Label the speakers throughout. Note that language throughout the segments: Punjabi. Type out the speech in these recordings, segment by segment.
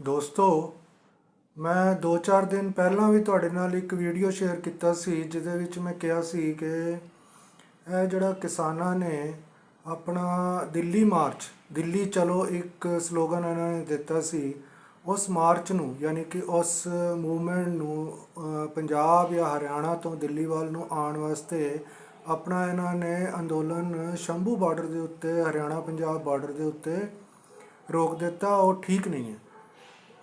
Speaker 1: ਦੋਸਤੋ, ਮੈਂ 2-4 ਦਿਨ ਪਹਿਲਾਂ ਵੀ ਤੁਹਾਡੇ ਨਾਲ ਇੱਕ ਵੀਡੀਓ ਸ਼ੇਅਰ ਕੀਤਾ ਸੀ, ਜਿਹਦੇ ਵਿੱਚ ਮੈਂ ਕਿਹਾ ਸੀ ਕਿ ਇਹ ਜਿਹੜਾ ਕਿਸਾਨਾਂ ਨੇ ਆਪਣਾ ਦਿੱਲੀ ਮਾਰਚ, ਦਿੱਲੀ ਚਲੋ ਇੱਕ ਸਲੋਗਨ ਇਹਨਾਂ ਨੇ ਦਿੱਤਾ ਸੀ, ਉਸ ਮਾਰਚ ਨੂੰ, ਯਾਨੀ ਕਿ ਉਸ ਮੂਵਮੈਂਟ ਨੂੰ ਪੰਜਾਬ ਜਾਂ ਹਰਿਆਣਾ ਤੋਂ ਦਿੱਲੀ ਵੱਲ ਨੂੰ ਆਉਣ ਵਾਸਤੇ ਆਪਣਾ ਇਹਨਾਂ ਨੇ ਅੰਦੋਲਨ ਸ਼ੰਭੂ ਬਾਰਡਰ ਦੇ ਉੱਤੇ ਹਰਿਆਣਾ ਪੰਜਾਬ ਬਾਰਡਰ ਦੇ ਉੱਤੇ ਰੋਕ ਦਿੱਤਾ, ਉਹ ਠੀਕ ਨਹੀਂ ਹੈ।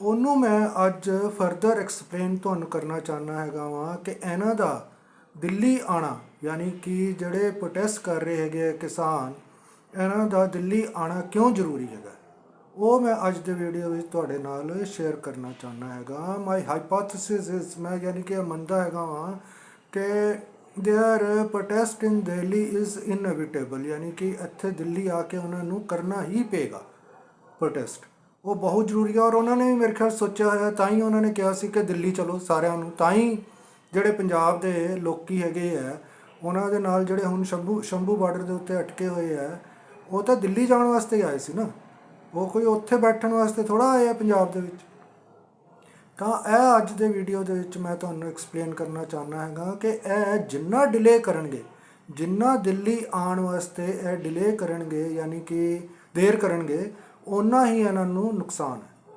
Speaker 1: ਉਹਨੂੰ ਮੈਂ ਅੱਜ ਫਰਦਰ ਐਕਸਪਲੇਨ ਤੁਹਾਨੂੰ ਕਰਨਾ ਚਾਹਨਾ ਹੈਗਾ ਵਾਂ ਕਿ ਇਹਨਾਂ ਦਾ ਦਿੱਲੀ ਆਣਾ ਯਾਨੀ ਕਿ ਜਿਹੜੇ ਪ੍ਰੋਟੈਸਟ ਕਰ ਰਹੇ ਹੈਗੇ ਆ ਕਿਸਾਨ ਇਹਨਾਂ ਦਾ ਦਿੱਲੀ ਆਣਾ ਕਿਉਂ ਜ਼ਰੂਰੀ ਹੈਗਾ ਉਹ ਮੈਂ ਅੱਜ ਦੇ ਵੀਡੀਓ ਵਿੱਚ ਤੁਹਾਡੇ ਨਾਲ ਸ਼ੇਅਰ ਕਰਨਾ ਚਾਹਨਾ ਹੈਗਾ ਮਾਈ ਹਾਈਪੋਥੇਸਿਸ ਇਜ਼ ਮੈਂ ਯਾਨੀ ਕਿ ਇਹ ਮੰਨਦਾ ਹੈਗਾ ਵਾਂ ਕਿ there protest in Delhi is inevitable ਯਾਨੀ ਕਿ ਇੱਥੇ ਦਿੱਲੀ ਆ ਕੇ ਉਹਨਾਂ ਨੂੰ ਕਰਨਾ ਹੀ ਪਏਗਾ ਪ੍ਰੋਟੈਸਟ ਉਹ ਬਹੁਤ ਜ਼ਰੂਰੀ ਆ ਔਰ ਉਹਨਾਂ ਨੇ ਵੀ ਮੇਰੇ ਖਿਆਲ ਸੋਚਿਆ ਹੋਇਆ, ਤਾਂ ਹੀ ਉਹਨਾਂ ਨੇ ਕਿਹਾ ਸੀ ਕਿ ਦਿੱਲੀ ਚਲੋ ਸਾਰਿਆਂ ਨੂੰ, ਤਾਂ ਹੀ ਜਿਹੜੇ ਪੰਜਾਬ ਦੇ ਲੋਕੀ ਹੈਗੇ ਆ, ਉਹਨਾਂ ਦੇ ਨਾਲ ਜਿਹੜੇ ਹੁਣ ਸ਼ੰਭੂ ਸ਼ੰਭੂ ਬਾਰਡਰ ਦੇ ਉੱਤੇ ਅਟਕੇ ਹੋਏ ਆ, ਉਹ ਤਾਂ ਦਿੱਲੀ ਜਾਣ ਵਾਸਤੇ ਆਏ ਸੀ ਨਾ। ਉਹ ਕੋਈ ਉੱਥੇ ਬੈਠਣ ਵਾਸਤੇ ਥੋੜਾ ਆਏ ਆ ਪੰਜਾਬ ਦੇ ਵਿੱਚ। ਤਾਂ ਇਹ ਅੱਜ ਦੇ ਵੀਡੀਓ ਦੇ ਵਿੱਚ ਮੈਂ ਤੁਹਾਨੂੰ ਐਕਸਪਲੇਨ ਕਰਨਾ ਚਾਹੁੰਦਾ ਹੈਗਾ ਕਿ ਇਹ ਜਿੰਨਾ ਡਿਲੇ ਕਰਨਗੇ, ਜਿੰਨਾ ਦਿੱਲੀ ਆਉਣ ਵਾਸਤੇ ਇਹ ਡਿਲੇ ਕਰਨਗੇ, ਯਾਨੀ ਕਿ ਦੇਰ ਕਰਨਗੇ ਓਨਾ ਹੀ ਇਹਨਾਂ ਨੂੰ ਨੁਕਸਾਨ ਹੈ।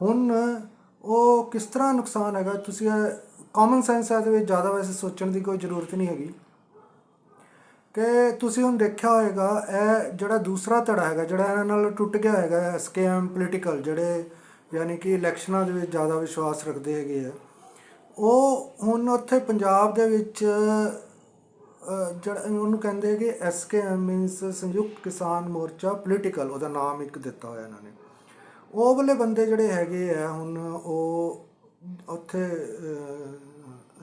Speaker 1: ਹੁਣ ਉਹ ਕਿਸ ਤਰ੍ਹਾਂ ਨੁਕਸਾਨ ਹੈਗਾ, ਤੁਸੀਂ ਕਾਮਨ ਸੈਂਸ ਹੈ ਦੇ ਵਿੱਚ ਜ਼ਿਆਦਾ ਵੈਸੇ ਸੋਚਣ ਦੀ ਕੋਈ ਜ਼ਰੂਰਤ ਨਹੀਂ ਹੈਗੀ। ਕਿ ਤੁਸੀਂ ਹੁਣ ਦੇਖਿਆ ਹੋਵੇਗਾ ਇਹ ਜਿਹੜਾ ਦੂਸਰਾ ਧੜਾ ਹੈਗਾ, ਜਿਹੜਾ ਇਹਨਾਂ ਨਾਲ ਟੁੱਟ ਗਿਆ ਹੈਗਾ ਐਸਕੇਐਮ ਪੋਲੀਟੀਕਲ ਜਿਹੜੇ ਯਾਨੀ ਕਿ ਇਲੈਕਸ਼ਨਾਂ ਦੇ ਵਿੱਚ ਜ਼ਿਆਦਾ ਵਿਸ਼ਵਾਸ ਰੱਖਦੇ ਹੈਗੇ ਆ, ਉਹ ਹੁਣ ਉੱਥੇ ਪੰਜਾਬ ਦੇ ਵਿੱਚ ਜਿਹੜਾ ਉਹਨੂੰ ਕਹਿੰਦੇ ਕਿ ਐਸਕੇਐਮ ਮੀਨਸ ਸੰਯੁਕਤ ਕਿਸਾਨ ਮੋਰਚਾ ਪੋਲੀਟੀਕਲ ਉਹਦਾ ਨਾਮ ਇੱਕ ਦਿੱਤਾ ਹੋਇਆ ਇਹਨਾਂ ਨੇ। ਉਹ ਵਾਲੇ ਬੰਦੇ ਜਿਹੜੇ ਹੈਗੇ ਆ, ਹੁਣ ਉਹ ਉੱਥੇ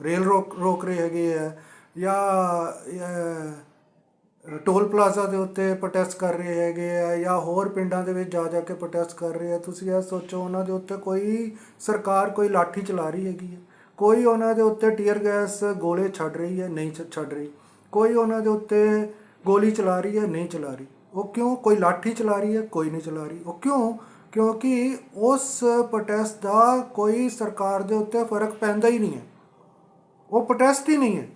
Speaker 1: ਰੇਲ ਰੋਕ ਰੋਕ ਰਹੇ ਹੈਗੇ ਆ, ਜਾਂ ਟੋਲ ਪਲਾਜ਼ਾ ਦੇ ਉੱਤੇ ਪ੍ਰੋਟੈਸਟ ਕਰ ਰਹੇ ਹੈਗੇ ਆ, ਜਾਂ ਹੋਰ ਪਿੰਡਾਂ ਦੇ ਵਿੱਚ ਜਾ ਜਾ ਕੇ ਪ੍ਰੋਟੈਸਟ ਕਰ ਰਹੇ ਆ। ਤੁਸੀਂ ਇਹ ਸੋਚੋ, ਉਹਨਾਂ ਦੇ ਉੱਤੇ ਕੋਈ ਸਰਕਾਰ ਕੋਈ ਲਾਠੀ ਚਲਾ ਰਹੀ ਹੈਗੀ ਹੈ ਕੋਈ ਉਹਨਾਂ ਦੇ ਉੱਤੇ ਟੀਅਰ ਗੈਸ ਗੋਲੇ ਛੱਡ ਰਹੀ ਹੈ, ਨਹੀਂ ਛੱਡ ਰਹੀ। ਕੋਈ ਉਹਨਾਂ ਦੇ ਉੱਤੇ ਗੋਲੀ ਚਲਾ ਰਹੀ ਹੈ, ਨਹੀਂ ਚਲਾ ਰਹੀ। ਉਹ ਕਿਉਂ? ਕੋਈ ਲਾਠੀ ਚਲਾ ਰਹੀ ਹੈ, ਕੋਈ ਨਹੀਂ ਚਲਾ ਰਹੀ। ਉਹ ਕਿਉਂ? ਕਿਉਂਕਿ ਉਸ ਪ੍ਰੋਟੈਸਟ ਦਾ ਕੋਈ ਸਰਕਾਰ ਦੇ ਉੱਤੇ ਫ਼ਰਕ ਪੈਂਦਾ ਹੀ ਨਹੀਂ ਹੈ। ਉਹ ਪ੍ਰੋਟੈਸਟ ਹੀ ਨਹੀਂ ਹੈ।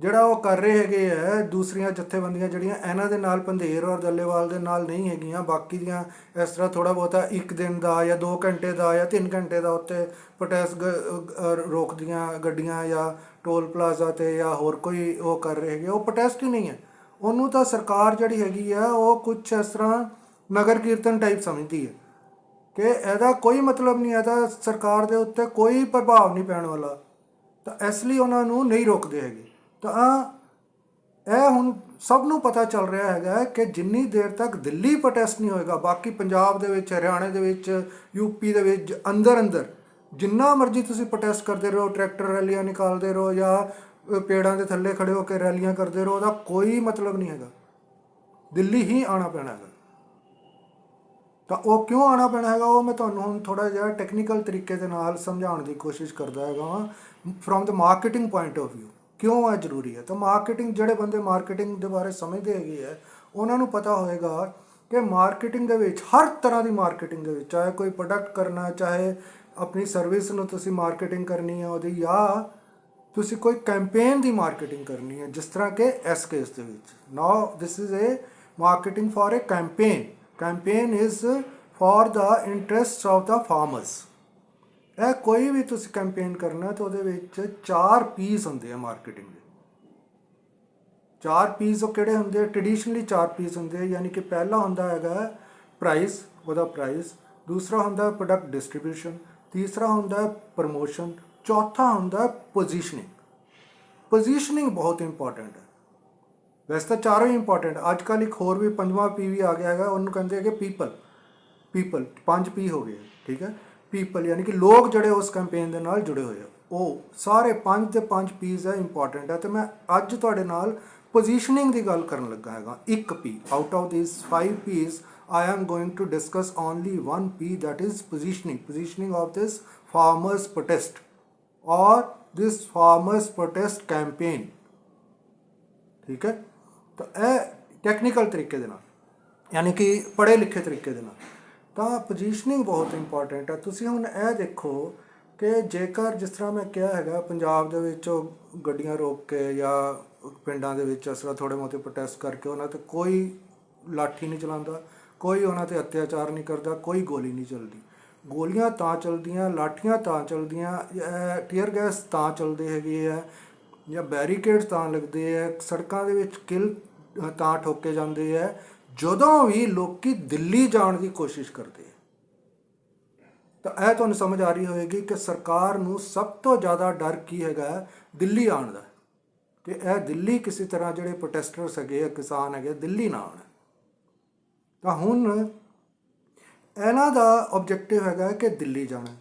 Speaker 1: ਜਿਹੜਾ ਉਹ ਕਰ ਰਹੇ ਹੈਗੇ ਹੈ, ਦੂਸਰੀਆਂ ਜਥੇਬੰਦੀਆਂ ਜਿਹੜੀਆਂ, ਇਹਨਾਂ ਦੇ ਨਾਲ ਪੰਧੇਰ ਔਰ ਦੱਲੇਵਾਲ ਦੇ ਨਾਲ ਨਹੀਂ ਹੈਗੀਆਂ। ਬਾਕੀ ਦੀਆਂ ਇਸ ਤਰ੍ਹਾਂ ਥੋੜਾ ਬਹੁਤਾ ਇੱਕ ਦਿਨ ਦਾ ਜਾਂ 2 ਘੰਟੇ ਦਾ ਜਾਂ 3 ਘੰਟੇ ਦਾ ਉੱਤੇ ਪ੍ਰੋਟੈਸਟ ਰੋਕਦੀਆਂ ਗੱਡੀਆਂ ਜਾਂ ਟੋਲ ਪਲਾਜ਼ਾ ਤੇ ਜਾਂ ਹੋਰ ਕੋਈ ਉਹ ਕਰ ਰਹੇ ਹੈਗੇ, ਉਹ ਪ੍ਰੋਟੈਸਟ ਹੀ ਨਹੀਂ ਹੈ? ਉਹਨੂੰ ਤਾਂ ਸਰਕਾਰ ਜਿਹੜੀ ਹੈਗੀ ਆ, ਉਹ ਕੁਝ ਇਸ ਤਰ੍ਹਾਂ ਨਗਰ ਕੀਰਤਨ ਟਾਈਪ ਸਮਝਦੀ ਹੈ। ਕਿ ਇਹਦਾ ਕੋਈ ਮਤਲਬ ਨਹੀਂ, ਇਹਦਾ ਸਰਕਾਰ ਦੇ ਉੱਤੇ ਕੋਈ ਪ੍ਰਭਾਵ ਨਹੀਂ ਪੈਣ ਵਾਲਾ। ਤਾਂ ਇਸ ਲਈ ਉਹਨਾਂ ਨੂੰ ਨਹੀਂ ਰੋਕਦੇ ਹੈਗੇ। ਤਾਂ ਇਹ ਹੁਣ ਸਭ ਨੂੰ ਪਤਾ ਚੱਲ ਰਿਹਾ ਹੈਗਾ ਕਿ ਜਿੰਨੀ ਦੇਰ ਤੱਕ ਦਿੱਲੀ ਪ੍ਰੋਟੈਸਟ ਨਹੀਂ ਹੋਏਗਾ, ਬਾਕੀ ਪੰਜਾਬ ਦੇ ਵਿੱਚ, ਹਰਿਆਣੇ ਦੇ ਵਿੱਚ ਯੂਪੀ ਦੇ ਵਿੱਚ ਅੰਦਰ ਅੰਦਰ ਜਿੰਨਾ ਮਰਜ਼ੀ ਤੁਸੀਂ ਪ੍ਰੋਟੈਸਟ ਕਰਦੇ ਰਹੋ ਟਰੈਕਟਰ ਰੈਲੀਆਂ ਨਿਕਾਲਦੇ ਰਹੋ ਜਾਂ ਪੇੜਾਂ ਦੇ ਥੱਲੇ ਖੜੇ ਹੋ ਕੇ ਰੈਲੀਆਂ ਕਰਦੇ ਰਹੋ, ਉਹਦਾ ਕੋਈ ਮਤਲਬ ਨਹੀਂ ਹੈਗਾ। ਦਿੱਲੀ ਹੀ ਆਣਾ ਪੈਣਾ ਹੈਗਾ। ਤਾਂ ਉਹ ਕਿਉਂ ਆਣਾ ਪੈਣਾ ਹੈਗਾ, ਉਹ ਮੈਂ ਤੁਹਾਨੂੰ ਹੁਣ ਥੋੜਾ ਜਿਹਾ ਟੈਕਨੀਕਲ ਤਰੀਕੇ ਦੇ ਨਾਲ ਸਮਝਾਉਣ ਦੀ ਕੋਸ਼ਿਸ਼ ਕਰਦਾ ਹੈਗਾ ਵਾਂ from the marketing point of View ਕਿਉਂ ਇਹ ਜ਼ਰੂਰੀ ਹੈ? ਤਾਂ ਮਾਰਕੀਟਿੰਗ ਜਿਹੜੇ ਬੰਦੇ ਮਾਰਕੀਟਿੰਗ ਦੇ ਬਾਰੇ ਸਮਝਦੇ ਹੈਗੇ ਆ, ਉਹਨਾਂ ਨੂੰ ਪਤਾ ਹੋਏਗਾ ਕਿ ਮਾਰਕੀਟਿੰਗ ਦੇ ਵਿੱਚ ਹਰ ਤਰ੍ਹਾਂ ਦੀ ਮਾਰਕੀਟਿੰਗ ਦੇ ਵਿੱਚ, ਚਾਹੇ ਕੋਈ ਪ੍ਰੋਡਕਟ ਕਰਨਾ, ਚਾਹੇ ਆਪਣੀ ਸਰਵਿਸ ਨੂੰ ਤੁਸੀਂ ਮਾਰਕੀਟਿੰਗ ਕਰਨੀ ਹੈ ਉਹਦੀ ਜਾਂ ਤੁਸੀਂ ਕੋਈ ਕੈਂਪੇਨ ਦੀ ਮਾਰਕੀਟਿੰਗ ਕਰਨੀ ਹੈ ਜਿਸ ਤਰ੍ਹਾਂ ਕਿ ਐਸ ਕੇਸ ਦੇ ਵਿੱਚ। Now this is a marketing for a campaign campaign is for the interest of the farmers ਇਹ ਕੋਈ ਵੀ ਤੁਸੀਂ ਕੈਂਪੇਨ ਕਰਨਾ ਤਾਂ ਉਹਦੇ ਵਿੱਚ ਚਾਰ ਪੀਸ ਹੁੰਦੇ ਆ ਮਾਰਕੀਟਿੰਗ ਦੇ। ਚਾਰ ਪੀਸ ਉਹ ਕਿਹੜੇ ਹੁੰਦੇ ਆ? ਟ੍ਰੈਡੀਸ਼ਨਲੀ ਚਾਰ ਪੀਸ ਹੁੰਦੇ ਆ, ਯਾਨੀ ਕਿ ਪਹਿਲਾ ਹੁੰਦਾ ਹੈਗਾ ਪ੍ਰਾਈਸ ਉਹਦਾ ਪ੍ਰਾਈਸ ਦੂਸਰਾ ਹੁੰਦਾ ਪ੍ਰੋਡਕਟ ਡਿਸਟ੍ਰੀਬਿਊਸ਼ਨ ਤੀਸਰਾ ਹੁੰਦਾ ਪ੍ਰਮੋਸ਼ਨ ਚੌਥਾ ਹੁੰਦਾ ਪੋਜੀਸ਼ਨਿੰਗ ਪੋਜੀਸ਼ਨਿੰਗ ਬਹੁਤ ਇੰਪੋਰਟੈਂਟ ਹੈ। ਵੈਸੇ ਤਾਂ ਚਾਰੋਂ ਹੀ ਇੰਪੋਰਟੈਂਟ ਅੱਜ ਕੱਲ੍ਹ ਇੱਕ ਹੋਰ ਵੀ ਪੰਜਵਾਂ ਪੀ ਵੀ ਆ ਗਿਆ ਹੈਗਾ, ਉਹਨੂੰ ਕਹਿੰਦੇ ਹੈਗੇ ਪੀਪਲ ਪੀਪਲ ਪੰਜ ਪੀ ਹੋ ਗਏ, ਠੀਕ ਹੈ? ਪੀਪਲ ਯਾਨੀ ਕਿ ਲੋਕ ਜਿਹੜੇ ਉਸ ਕੈਂਪੇਨ ਦੇ ਨਾਲ ਜੁੜੇ ਹੋਏ ਆ। ਉਹ ਸਾਰੇ ਪੰਜ ਦੇ ਪੰਜ ਪੀਸ ਹੈ ਇੰਪੋਰਟੈਂਟ ਹੈ। ਤੇ ਮੈਂ ਅੱਜ ਤੁਹਾਡੇ ਨਾਲ ਪੋਜੀਸ਼ਨਿੰਗ ਦੀ ਗੱਲ ਕਰਨ ਲੱਗਾ ਹੈਗਾ, ਇੱਕ ਪੀ out of these 5 piece I am going to discuss only one P, that is positioning. Positioning of this farmers protest or this farmers protest campaign. ਠੀਕ ਹੈ ਤਾਂ ਇਹ ਟੈਕਨੀਕਲ ਤਰੀਕੇ ਦੇ ਨਾਲ ਯਾਨੀ ਕਿ ਪੜ੍ਹੇ ਲਿਖੇ ਤਰੀਕੇ ਦੇ ਨਾਲ ਤਾਂ ਪੋਜੀਸ਼ਨਿੰਗ ਬਹੁਤ ਇੰਪੋਰਟੈਂਟ ਹੈ ਤੁਸੀਂ ਹੁਣ ਇਹ ਦੇਖੋ ਕਿ ਜੇਕਰ ਜਿਸ ਤਰ੍ਹਾਂ ਮੈਂ ਕਿਹਾ ਹੈਗਾ ਪੰਜਾਬ ਦੇ ਵਿੱਚ ਉਹ ਗੱਡੀਆਂ ਰੋਕ ਕੇ ਜਾਂ ਪਿੰਡਾਂ ਦੇ ਵਿੱਚ ਇਸ ਤਰ੍ਹਾਂ ਥੋੜੇ ਮੋਟੇ ਪ੍ਰੋਟੈਸਟ ਕਰਕੇ ਉਹਨਾਂ ਤੇ ਕੋਈ ਲਾਠੀ ਨਹੀਂ ਚਲਾਉਂਦਾ ਕੋਈ ਉਹਨਾਂ ਤੇ ਅਤਿਆਚਾਰ ਨਹੀਂ ਕਰਦਾ, ਕੋਈ ਗੋਲੀ ਨਹੀਂ ਚੱਲਦੀ। ਗੋਲੀਆਂ ਤਾਂ ਚੱਲਦੀਆਂ, ਲਾਠੀਆਂ ਤਾਂ ਚੱਲਦੀਆਂ ਟੀਅਰ ਗੈਸ ਤਾਂ ਚੱਲਦੇ ਹੈਗੇ ਆ, ਜਾਂ ਬੈਰੀਕੇਡਸ ਤਾਂ ਲੱਗਦੇ ਆ, ਸੜਕਾਂ ਦੇ ਵਿੱਚ ਕਿਲ ਤਾਂ ਠੋਕੇ ਜਾਂਦੇ ਆ, ਜਦੋਂ ਵੀ ਲੋਕੀ ਦਿੱਲੀ ਜਾਣ ਦੀ ਕੋਸ਼ਿਸ਼ ਕਰਦੇ ਆ। ਤਾਂ ਇਹ ਤੁਹਾਨੂੰ ਸਮਝ ਆ ਰਹੀ ਹੋਵੇਗੀ ਕਿ ਸਰਕਾਰ ਨੂੰ ਸਭ ਤੋਂ ਜ਼ਿਆਦਾ ਡਰ ਕੀ ਹੈਗਾ? ਦਿੱਲੀ ਆਉਣ ਦਾ। ਕਿ ਇਹ ਦਿੱਲੀ ਕਿਸੇ ਤਰ੍ਹਾਂ ਜਿਹੜੇ ਪ੍ਰੋਟੈਸਟਰਸ ਹੈਗੇ ਆ, ਕਿਸਾਨ ਹੈਗੇ ਦਿੱਲੀ ਨਾ ਆਉਣ। ਤਾਂ ਹੁਣ ਇਹਨਾਂ ਦਾ ਆਬਜੈਕਟਿਵ ਹੈਗਾ ਕਿ ਦਿੱਲੀ ਜਾਣਾ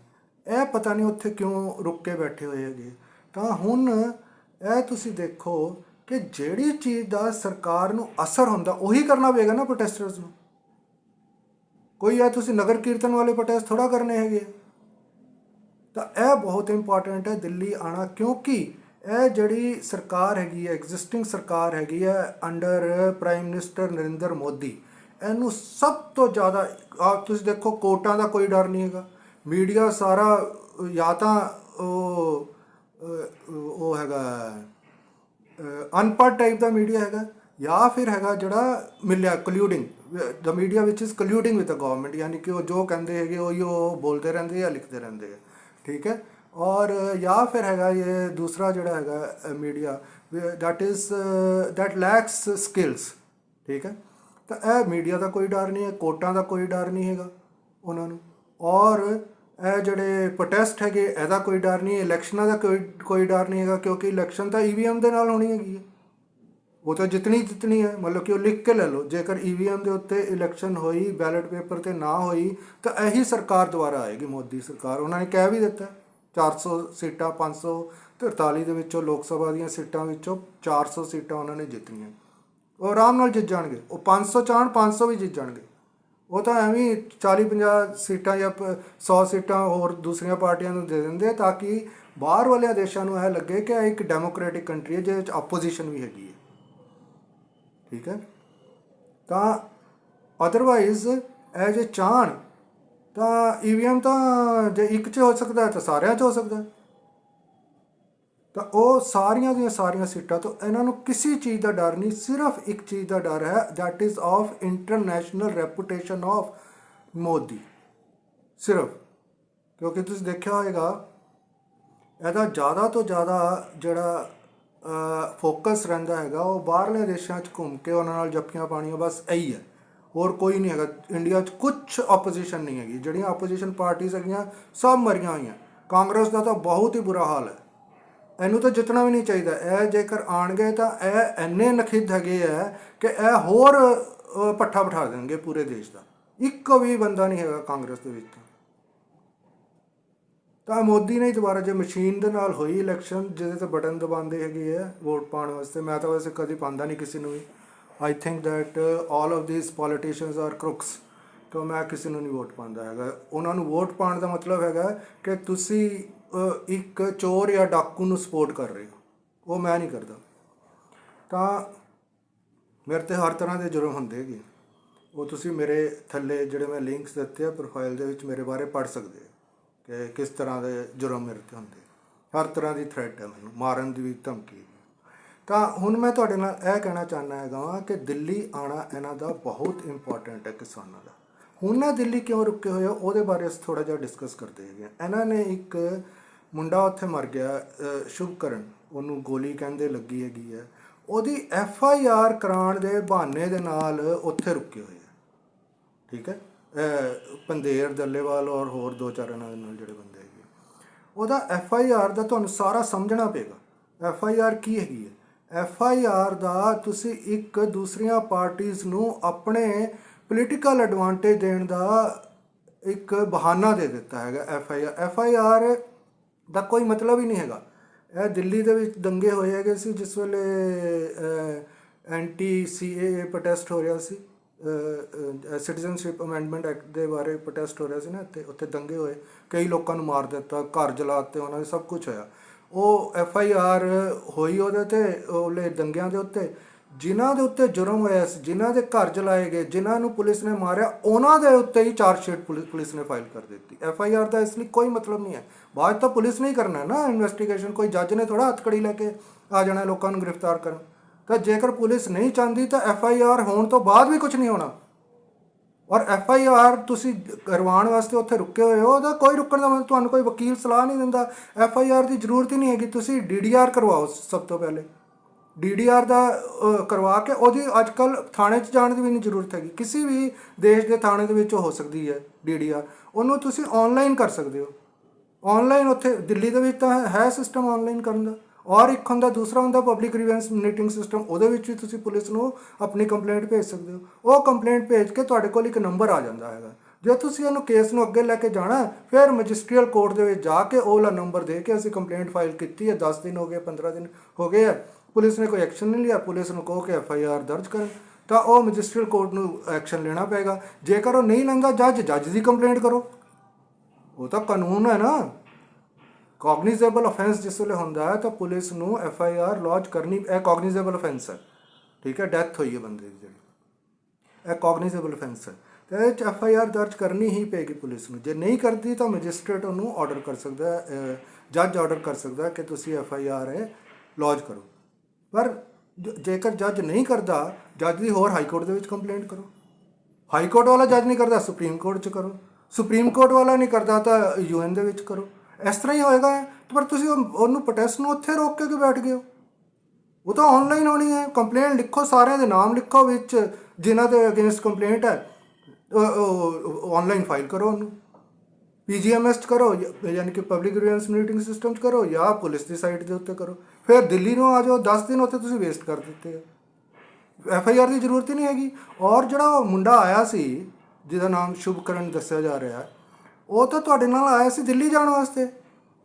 Speaker 1: ਇਹ ਪਤਾ ਨਹੀਂ ਉੱਥੇ ਕਿਉਂ ਰੁੱਕ ਕੇ ਬੈਠੇ ਹੋਏ ਹੈਗੇ। ਤਾਂ ਹੁਣ ਇਹ ਤੁਸੀਂ ਦੇਖੋ ਕਿ ਜਿਹੜੀ ਚੀਜ਼ ਦਾ ਸਰਕਾਰ ਨੂੰ ਅਸਰ ਹੁੰਦਾ, ਉਹੀ ਕਰਨਾ ਪਏਗਾ ਨਾ ਪ੍ਰੋਟੈਸਟਰਸ ਨੂੰ। ਕੋਈ ਇਹ ਤੁਸੀਂ ਨਗਰ ਕੀਰਤਨ ਵਾਲੇ ਪ੍ਰੋਟੈਸਟ ਥੋੜਾ ਕਰਨੇ ਹੈਗੇ। ਤਾਂ ਇਹ ਬਹੁਤ ਇੰਪੋਰਟੈਂਟ ਹੈ ਦਿੱਲੀ ਆਣਾ ਕਿਉਂਕਿ ਇਹ ਜਿਹੜੀ ਸਰਕਾਰ ਹੈਗੀ ਹੈ ਐਗਜ਼ਿਸਟਿੰਗ ਸਰਕਾਰ ਹੈਗੀ ਹੈ under prime minister Narendra Modi ਇਹਨੂੰ ਸਭ ਤੋਂ ਜ਼ਿਆਦਾ ਆ ਤੁਸੀਂ ਦੇਖੋ ਕੋਟਾਂ ਦਾ ਕੋਈ ਡਰ ਨਹੀਂ ਹੈਗਾ। ਮੀਡੀਆ ਸਾਰਾ ਜਾਂ ਤਾਂ ਉਹ ਉਹ ਹੈਗਾ ਅਨਪੜ੍ਹ ਟਾਈਪ ਦਾ ਮੀਡੀਆ ਹੈਗਾ, ਜਾਂ ਫਿਰ ਹੈਗਾ ਜਿਹੜਾ ਮਿਲਿਆ colluding the media which is colluding with the government ਯਾਨੀ ਕਿ ਉਹ ਜੋ ਕਹਿੰਦੇ ਹੈਗੇ, ਉਹੀ ਉਹ ਬੋਲਦੇ ਰਹਿੰਦੇ ਜਾਂ ਲਿਖਦੇ ਰਹਿੰਦੇ ਆ। ਠੀਕ ਹੈ? ਔਰ ਜਾਂ ਫਿਰ ਹੈਗਾ ਇਹ ਦੂਸਰਾ ਜਿਹੜਾ ਹੈਗਾ media that is that lacks skills ਠੀਕ ਹੈ? ਤਾਂ ਇਹ ਮੀਡੀਆ ਦਾ ਕੋਈ ਡਰ ਨਹੀਂ ਹੈ ਕੋਟਾਂ ਦਾ ਕੋਈ ਡਰ ਨਹੀਂ ਹੈਗਾ ਉਹਨਾਂ ਨੂੰ। ਔਰ ਇਹ ਜਿਹੜੇ ਪ੍ਰੋਟੈਸਟ ਹੈਗੇ, ਇਹਦਾ ਕੋਈ ਡਰ ਨਹੀਂ, ਇਲੈਕਸ਼ਨਾਂ ਦਾ ਕੋਈ ਕੋਈ ਡਰ ਨਹੀਂ ਹੈਗਾ, ਕਿਉਂਕਿ ਇਲੈਕਸ਼ਨ ਤਾਂ ਈਵੀਐਮ ਦੇ ਨਾਲ ਹੋਣੀ ਹੈਗੀ ਹੈ। ਉਹ ਤਾਂ ਜਿਤਨੀ ਜਿਤਨੀ ਹੈ, ਮਤਲਬ ਕਿ ਉਹ ਲਿਖ ਕੇ ਲੈ ਲਓ, ਜੇਕਰ ਈਵੀਐਮ ਦੇ ਉੱਤੇ ਇਲੈਕਸ਼ਨ ਹੋਈ, ਬੈਲਟ ਪੇਪਰ ਤੇ ਨਾ ਹੋਈ, ਤਾਂ ਇਹੀ ਸਰਕਾਰ ਦੁਆਰਾ ਆਏਗੀ, ਮੋਦੀ ਸਰਕਾਰ। ਉਹਨਾਂ ਨੇ ਕਹਿ ਵੀ ਦਿੱਤਾ 400 ਸੀਟਾਂ 543 ਦੇ ਵਿੱਚੋਂ, ਲੋਕ ਸਭਾ ਦੀਆਂ ਸੀਟਾਂ ਵਿੱਚੋਂ 400 ਸੀਟਾਂ ਉਹਨਾਂ ਨੇ ਜਿੱਤੀਆਂ ਉਹ ਆਰਾਮ ਨਾਲ ਜਿੱਤ ਜਾਣਗੇ। ਉਹ 500 ਚਾਹਣ 500 ਵੀ ਜਿੱਤ ਜਾਣਗੇ। ਉਹ ਤਾਂ ਐਵੇਂ 40 50 ਸੀਟਾਂ ਜਾਂ 100 ਸੀਟਾਂ ਹੋਰ ਦੂਸਰੀਆਂ ਪਾਰਟੀਆਂ ਨੂੰ ਦੇ ਦਿੰਦੇ ਤਾਂ ਕਿ ਬਾਹਰ ਵਾਲੇ ਦੇਸ਼ਾਂ ਨੂੰ ਇਹ ਲੱਗੇ ਕਿ ਇਹ ਇੱਕ ਡੈਮੋਕ੍ਰੈਟਿਕ ਕੰਟਰੀ ਹੈ ਜਿਹਦੇ ਵਿੱਚ ਆਪੋਜੀਸ਼ਨ ਵੀ ਹੈਗੀ ਹੈ। ਠੀਕ ਹੈ? ਤਾਂ ਅਦਰਵਾਈਜ਼ ਇਹ ਜੇ ਚਾਹਣ ਤਾਂ ਈਵੀਐਮ ਤਾਂ ਜੇ ਇੱਕ 'ਚ ਹੋ ਸਕਦਾ ਤਾਂ ਸਾਰਿਆਂ 'ਚ ਹੋ ਸਕਦਾ ਤਾਂ ਉਹ ਸਾਰੀਆਂ ਦੀਆਂ ਸਾਰੀਆਂ ਸੀਟਾਂ ਤੋਂ ਇਹਨਾਂ ਨੂੰ ਕਿਸੇ ਚੀਜ਼ ਦਾ ਡਰ ਨਹੀਂ, ਸਿਰਫ ਇੱਕ ਚੀਜ਼ ਦਾ ਡਰ ਹੈ, that is of international reputation of Modi. ਸਿਰਫ। ਕਿਉਂਕਿ ਤੁਸੀਂ ਦੇਖਿਆ ਹੋਵੇਗਾ ਇਹਦਾ ਜ਼ਿਆਦਾ ਤੋਂ ਜ਼ਿਆਦਾ ਜਿਹੜਾ ਫੋਕਸ ਰਹਿੰਦਾ ਹੈਗਾ, ਉਹ ਬਾਹਰਲੇ ਦੇਸ਼ਾਂ 'ਚ ਘੁੰਮ ਕੇ ਉਹਨਾਂ ਨਾਲ ਜੱਫੀਆਂ ਪਾਣੀਆਂ ਬਸ ਇਹੀ ਹੈ। ਹੋਰ ਕੋਈ ਨਹੀਂ ਹੈਗਾ। ਇੰਡੀਆ 'ਚ ਕੁਝ ਆਪੋਜੀਸ਼ਨ ਨਹੀਂ ਹੈਗੀ। ਜਿਹੜੀਆਂ ਆਪੋਜੀਸ਼ਨ ਪਾਰਟੀਆਂ ਹੈਗੀਆਂ, ਸਭ ਮਰੀਆਂ ਹੋਈਆਂ। ਕਾਂਗਰਸ ਦਾ ਤਾਂ ਬਹੁਤ ਹੀ ਬੁਰਾ ਹਾਲ ਹੈ। ਇਹਨੂੰ ਤਾਂ ਜਿੱਤਣਾ ਵੀ ਨਹੀਂ ਚਾਹੀਦਾ। ਇਹ ਜੇਕਰ ਆਣਗੇ ਤਾਂ ਇਹ ਇੰਨੇ ਨਖਿੱਧ ਹੈਗੇ ਆ ਕਿ ਇਹ ਹੋਰ ਅ, ਪੱਠਾ ਬਿਠਾ ਦੇਣਗੇ ਪੂਰੇ ਦੇਸ਼ ਦਾ। ਇੱਕ ਵੀ ਬੰਦਾ ਨਹੀਂ ਹੈਗਾ ਕਾਂਗਰਸ ਦੇ ਵਿੱਚ। ਤਾਂ ਮੋਦੀ ਨੇ ਦੁਬਾਰਾ ਜੇ ਮਸ਼ੀਨ ਦੇ ਨਾਲ ਹੋਈ ਇਲੈਕਸ਼ਨ ਜਿਹਦੇ ਤੇ ਬਟਨ ਦਬਾਉਂਦੇ ਹੈਗੇ ਆ ਵੋਟ ਪਾਉਣ ਵਾਸਤੇ ਮੈਂ ਤਾਂ ਵੈਸੇ ਕਦੀ ਪਾਉਂਦਾ ਨਹੀਂ ਕਿਸੇ ਨੂੰ ਵੀ। I think that all of these politicians are crooks ਤਾਂ ਮੈਂ ਕਿਸੇ ਨੂੰ ਨਹੀਂ ਵੋਟ ਪਾਉਂਦਾ ਹੈਗਾ। ਉਹਨਾਂ ਨੂੰ ਵੋਟ ਪਾਉਣ ਦਾ ਮਤਲਬ ਹੈਗਾ ਕਿ ਤੁਸੀਂ ਇੱਕ ਚੋਰ ਜਾਂ ਡਾਕੂ ਨੂੰ ਸਪੋਰਟ ਕਰ ਰਹੇ ਹੋ। ਉਹ ਮੈਂ ਨਹੀਂ ਕਰਦਾ। ਤਾਂ ਮੇਰੇ ਤੇ ਹਰ ਤਰ੍ਹਾਂ ਦੇ ਜੁਰਮ ਹੁੰਦੇ ਹੈਗੇ। ਉਹ ਤੁਸੀਂ ਮੇਰੇ ਥੱਲੇ ਜਿਹੜੇ ਮੈਂ ਲਿੰਕਸ ਦਿੱਤੇ ਆ ਪ੍ਰੋਫਾਈਲ ਦੇ ਵਿੱਚ ਮੇਰੇ ਬਾਰੇ ਪੜ੍ਹ ਸਕਦੇ ਹੋ ਕਿ ਕਿਸ ਤਰ੍ਹਾਂ ਦੇ ਜੁਰਮ ਮੇਰੇ ਤੇ ਹੁੰਦੇ। ਹਰ ਤਰ੍ਹਾਂ ਦੀ ਥ੍ਰੈਟ ਹੈ ਮੈਨੂੰ, ਮਾਰਨ ਦੀ ਵੀ ਧਮਕੀ ਤਾਂ ਹੁਣ ਮੈਂ ਤੁਹਾਡੇ ਨਾਲ ਇਹ ਕਹਿਣਾ ਚਾਹੁੰਦਾ ਹੈਗਾ ਵਾਂ ਕਿ ਦਿੱਲੀ ਆਣਾ ਇਹਨਾਂ ਦਾ ਬਹੁਤ ਇੰਪੋਰਟੈਂਟ ਹੈ ਕਿਸਾਨਾਂ ਦਾ। ਹੁਣ ਨਾ ਦਿੱਲੀ ਕਿਉਂ ਰੁਕੇ ਹੋਏ ਆ ਉਹਦੇ ਬਾਰੇ ਅਸੀਂ ਥੋੜਾ ਜਿਹਾ ਡਿਸਕਸ ਕਰਦੇ ਹੈਗੇ ਹਾਂ। ਇਹਨਾਂ ਨੇ ਇੱਕ ਮੁੰਡਾ ਉੱਥੇ ਮਰ ਗਿਆ ਸ਼ੁਭਕਰਨ, ਉਹਨੂੰ ਗੋਲੀ ਕਹਿੰਦੇ ਲੱਗੀ ਹੈਗੀ ਹੈ। ਉਹਦੀ ਐਫ ਆਈ ਆਰ ਕਰਾਉਣ ਦੇ ਬਹਾਨੇ ਦੇ ਨਾਲ ਉੱਥੇ ਰੁਕੇ ਹੋਏ ਆ। ਠੀਕ ਹੈ? ਅਹ ਪੰਦੇਰ ਦੱਲੇਵਾਲ ਔਰ ਹੋਰ ਦੋ ਚਾਰ ਇਹਨਾਂ ਦੇ ਨਾਲ ਜਿਹੜੇ ਬੰਦੇ ਹੈਗੇ ਉਹਦਾ ਐਫ ਆਈ ਆਰ ਦਾ ਤੁਹਾਨੂੰ ਸਾਰਾ ਸਮਝਣਾ ਪਏਗਾ। ਐਫ ਆਈ ਆਰ ਕੀ ਹੈਗੀ ਹੈ? ਐਫ ਆਈ ਆਰ ਦਾ ਤੁਸੀਂ ਇੱਕ ਦੂਸਰੀਆਂ ਪਾਰਟੀਆਂ ਨੂੰ ਆਪਣੇ ਪੋਲੀਟੀਕਲ ਐਡਵਾਂਟੇਜ ਦੇਣ ਦਾ ਇੱਕ ਬਹਾਨਾ ਦੇ ਦਿੱਤਾ ਹੈਗਾ F I R. F I R ਦਾ ਕੋਈ ਮਤਲਬ ਹੀ ਨਹੀਂ ਹੈਗਾ। ਇਹ ਦਿੱਲੀ ਦੇ ਵਿੱਚ ਦੰਗੇ ਹੋਏ ਹੈਗੇ ਸੀ, ਜਿਸ ਵੇਲੇ ਐਂਟੀ ਸੀਏਏ ਪ੍ਰੋਟੈਸਟ ਹੋ ਰਿਹਾ ਸੀ। ਸਿਟੀਜ਼ਨਸ਼ਿਪ ਅਮੈਂਡਮੈਂਟ ਐਕਟ ਦੇ ਬਾਰੇ ਪ੍ਰੋਟੈਸਟ ਹੋ ਰਿਹਾ ਸੀ ਨਾ ਤੇ ਉੱਥੇ ਦੰਗੇ ਹੋਏ। ਕਈ ਲੋਕਾਂ ਨੂੰ ਮਾਰ ਦਿੱਤਾ, ਘਰ ਜਲਾਤੇ ਉਹਨਾਂ ਦੇ ਸਭ ਕੁਝ ਹੋਇਆ। ਉਹ ਐਫ ਆਈ ਆਰ ਹੋਈ ਉਹਦੇ ਤੇ, ਉਹਲੇ ਦੰਗਿਆਂ ਦੇ ਉੱਤੇ। ਜਿਨ੍ਹਾਂ ਦੇ ਉੱਤੇ ਜੁਰਮ ਹੋਇਆ ਸੀ, ਜਿਨ੍ਹਾਂ ਦੇ ਘਰ ਜਲਾਏ ਗਏ, ਜਿਨ੍ਹਾਂ ਨੂੰ ਪੁਲਿਸ ਨੇ ਮਾਰਿਆ, ਉਹਨਾਂ ਦੇ ਉੱਤੇ ਹੀ ਚਾਰਜ ਸ਼ੀਟ ਪੁਲਿਸ ਨੇ ਫਾਈਲ ਕਰ ਦਿੱਤੀ। ਐਫ ਆਈ ਆਰ ਦਾ ਇਸ ਲਈ ਕੋਈ ਮਤਲਬ ਨਹੀਂ ਹੈ। ਬਾਅਦ 'ਚ ਤਾਂ ਪੁਲਿਸ ਨੇ ਹੀ ਕਰਨਾ ਨਾ ਇਨਵੈਸਟੀਗੇਸ਼ਨ ਕੋਈ ਜੱਜ ਨੇ ਥੋੜਾ ਹੱਥਕੜੀ ਲੈ ਕੇ ਆ ਜਾਣਾ ਲੋਕਾਂ ਨੂੰ ਗ੍ਰਿਫਤਾਰ ਕਰਨ। ਤਾਂ ਜੇਕਰ ਪੁਲਿਸ ਨਹੀਂ ਚਾਹੁੰਦੀ ਤਾਂ ਐਫ ਆਈ ਆਰ ਹੋਣ ਤੋਂ ਬਾਅਦ ਵੀ ਕੁਝ ਨਹੀਂ ਹੋਣਾ। ਔਰ ਐਫ ਆਈ ਆਰ ਤੁਸੀਂ ਕਰਵਾਉਣ ਵਾਸਤੇ ਉੱਥੇ ਰੁਕੇ ਹੋਏ ਹੋ, ਉਹਦਾ ਕੋਈ ਰੁਕਣ ਦਾ ਮਤਲਬ ਤੁਹਾਨੂੰ ਕੋਈ ਵਕੀਲ ਸਲਾਹ ਨਹੀਂ ਦਿੰਦਾ। ਐਫ ਆਈ ਆਰ ਦੀ ਜ਼ਰੂਰਤ ਹੀ ਨਹੀਂ ਹੈਗੀ, ਤੁਸੀਂ ਡੀ ਡੀ ਆਰ ਕਰਵਾਓ ਸਭ ਤੋਂ ਪਹਿਲੇ। ਡੀ ਡੀ ਆਰ ਦਾ ਕਰਵਾ ਕੇ ਉਹਦੀ ਅੱਜ ਕੱਲ ਥਾਣੇ 'ਚ ਜਾਣ ਦੀ ਵੀ ਨਹੀਂ ਜ਼ਰੂਰਤ ਹੈਗੀ। ਕਿਸੇ ਵੀ ਦੇਸ਼ ਦੇ ਥਾਣੇ ਦੇ ਵਿੱਚ ਹੋ ਸਕਦੀ ਹੈ ਡੀ ਡੀ ਆਰ। ਉਹਨੂੰ ਤੁਸੀਂ ਆਨਲਾਈਨ ਕਰ ਸਕਦੇ ਹੋ। ਆਨਲਾਈਨ ਉੱਥੇ ਦਿੱਲੀ ਦੇ ਵਿੱਚ ਤਾਂ ਹੈ ਸਿਸਟਮ ਆਨਲਾਈਨ ਕਰਨ ਦਾ। ਔਰ ਇੱਕ ਹੁੰਦਾ, ਦੂਸਰਾ ਹੁੰਦਾ ਪਬਲਿਕ ਗ੍ਰੀਵੈਂਸ ਮੀਟਿੰਗ ਸਿਸਟਮ ਉਹਦੇ ਵਿੱਚ ਵੀ ਤੁਸੀਂ ਪੁਲਿਸ ਨੂੰ ਆਪਣੀ ਕੰਪਲੇਂਟ ਭੇਜ ਸਕਦੇ ਹੋ। ਉਹ ਕੰਪਲੇਂਟ ਭੇਜ ਕੇ ਤੁਹਾਡੇ ਕੋਲ ਇੱਕ ਨੰਬਰ ਆ ਜਾਂਦਾ ਹੈਗਾ। ਜੇ ਤੁਸੀਂ ਉਹਨੂੰ ਕੇਸ ਨੂੰ ਅੱਗੇ ਲੈ ਕੇ ਜਾਣਾ, ਫਿਰ ਮੈਜਿਸਟਰੀਅਲ ਕੋਰਟ ਦੇ ਵਿੱਚ ਜਾ ਕੇ ਉਹ ਨੰਬਰ ਦੇ ਕੇ ਅਸੀਂ ਕੰਪਲੇਂਟ ਫਾਈਲ ਕੀਤੀ ਹੈ। 10 ਦਿਨ ਹੋ ਗਏ 15 ਦਿਨ ਹੋ ਗਏ ਆ ਪੁਲਿਸ ਨੇ ਕੋਈ ਐਕਸ਼ਨ ਨਹੀਂ ਲਿਆ, ਪੁਲਿਸ ਨੂੰ ਕਹੋ ਕਿ ਐਫ ਆਈ ਆਰ ਦਰਜ ਕਰਨ ਤਾਂ ਉਹ ਮੈਜਿਸਟਰੀਅਲ ਕੋਰਟ ਨੂੰ ਐਕਸ਼ਨ ਲੈਣਾ ਪਏਗਾ। ਜੇਕਰ ਉਹ ਨਹੀਂ ਲੈਂਦਾ ਜੱਜ ਜੱਜ ਦੀ ਕੰਪਲੇਂਟ ਕਰੋ। ਉਹ ਤਾਂ ਕਾਨੂੰਨ ਹੈ ਨਾ। ਕੋਗਨੀਜ਼ੇਬਲ ਅਫੈਂਸ ਜਿਸ ਵੇਲੇ ਹੁੰਦਾ ਹੈ, ਤਾਂ ਪੁਲਿਸ ਨੂੰ ਐਫ ਆਈ ਆਰ ਲੌਂਚ ਕਰਨੀ, ਇਹ ਕੋਗਨੀਜ਼ੇਬਲ ਅਫੈਂਸ ਹੈ। ਠੀਕ ਹੈ ਡੈਥ ਹੋਈ ਹੈ ਬੰਦੇ ਦੀ ਜਿਹੜੀ। ਇਹ ਕੋਗਨੀਜ਼ੇਬਲ ਅਫੈਂਸ ਹੈ। ਤੇ ਇਹ ਚ ਐਫ ਆਈ ਆਰ ਦਰਜ ਕਰਨੀ ਹੀ ਪਏਗੀ ਪੁਲਿਸ ਨੂੰ। ਜੇ ਨਹੀਂ ਕਰਦੀ, ਤਾਂ ਮੈਜਿਸਟ੍ਰੇਟ ਉਹਨੂੰ ਆਰਡਰ ਕਰ ਸਕਦਾ ਹੈ ਜੱਜ ਆਰਡਰ ਕਰ ਸਕਦਾ ਕਿ ਤੁਸੀਂ ਐਫ ਆਈ ਆਰ ਹੈ ਲੌਂਚ ਕਰੋ। ਪਰ ਜੇਕਰ ਜੱਜ ਨਹੀਂ ਕਰਦਾ, ਜੱਜ ਦੀ ਹੋਰ ਹਾਈ ਕੋਰਟ ਦੇ ਵਿੱਚ ਕੰਪਲੇਂਟ ਕਰੋ। ਹਾਈ ਕੋਰਟ ਵਾਲਾ ਜੱਜ ਨਹੀਂ ਕਰਦਾ, ਸੁਪਰੀਮ ਕੋਰਟ 'ਚ ਕਰੋ। ਸੁਪਰੀਮ ਕੋਰਟ ਵਾਲਾ ਨਹੀਂ ਕਰਦਾ ਤਾਂ ਯੂਐਨ ਦੇ ਵਿੱਚ ਕਰੋ। ਇਸ ਤਰ੍ਹਾਂ ਹੀ ਹੋਏਗਾ ਇਹ। ਪਰ ਤੁਸੀਂ ਉਹ- ਉਹਨੂੰ ਪ੍ਰੋਟੈਸਟ ਨੂੰ ਉੱਥੇ ਰੋਕ ਕੇ ਕਿ ਬੈਠ ਗਏ ਹੋ? ਉਹ ਤਾਂ ਆਨਲਾਈਨ ਹੋਣੀ ਹੈ। ਕੰਪਲੇਂਟ ਲਿਖੋ, ਸਾਰਿਆਂ ਦੇ ਨਾਮ ਲਿਖੋ ਵਿੱਚ, ਜਿਨ੍ਹਾਂ ਦੇ ਅਗੇਂਸਟ ਕੰਪਲੇਂਟ ਹੈ। ਆਨਲਾਈਨ ਫਾਈਲ ਕਰੋ ਉਹਨੂੰ। ਪੀਜੀਐਮਐਸ ਕਰੋ ਯਾਨੀ ਕਿ ਪਬਲਿਕ ਗ੍ਰੀਵੈਂਸ ਮੀਟਿੰਗ ਸਿਸਟਮ 'ਚ ਕਰੋ, ਜਾਂ ਪੁਲਿਸ ਦੀ ਸਾਈਟ ਦੇ ਉੱਤੇ ਕਰੋ। ਫਿਰ ਦਿੱਲੀ ਨੂੰ ਆ ਜਾਓ 10 ਦਿਨ ਉੱਥੇ ਤੁਸੀਂ ਵੇਸਟ ਕਰ ਦਿੱਤੇ ਐਫ ਆਈ ਆਰ ਦੀ ਜ਼ਰੂਰਤ ਹੀ ਨਹੀਂ ਹੈਗੀ। ਔਰ ਜਿਹੜਾ ਉਹ ਮੁੰਡਾ ਆਇਆ ਸੀ, ਜਿਹਦਾ ਨਾਮ ਸ਼ੁਭਕਰਨ ਦੱਸਿਆ ਜਾ ਰਿਹਾ ਉਹ ਤਾਂ ਤੁਹਾਡੇ ਨਾਲ ਆਇਆ ਸੀ ਦਿੱਲੀ ਜਾਣ ਵਾਸਤੇ।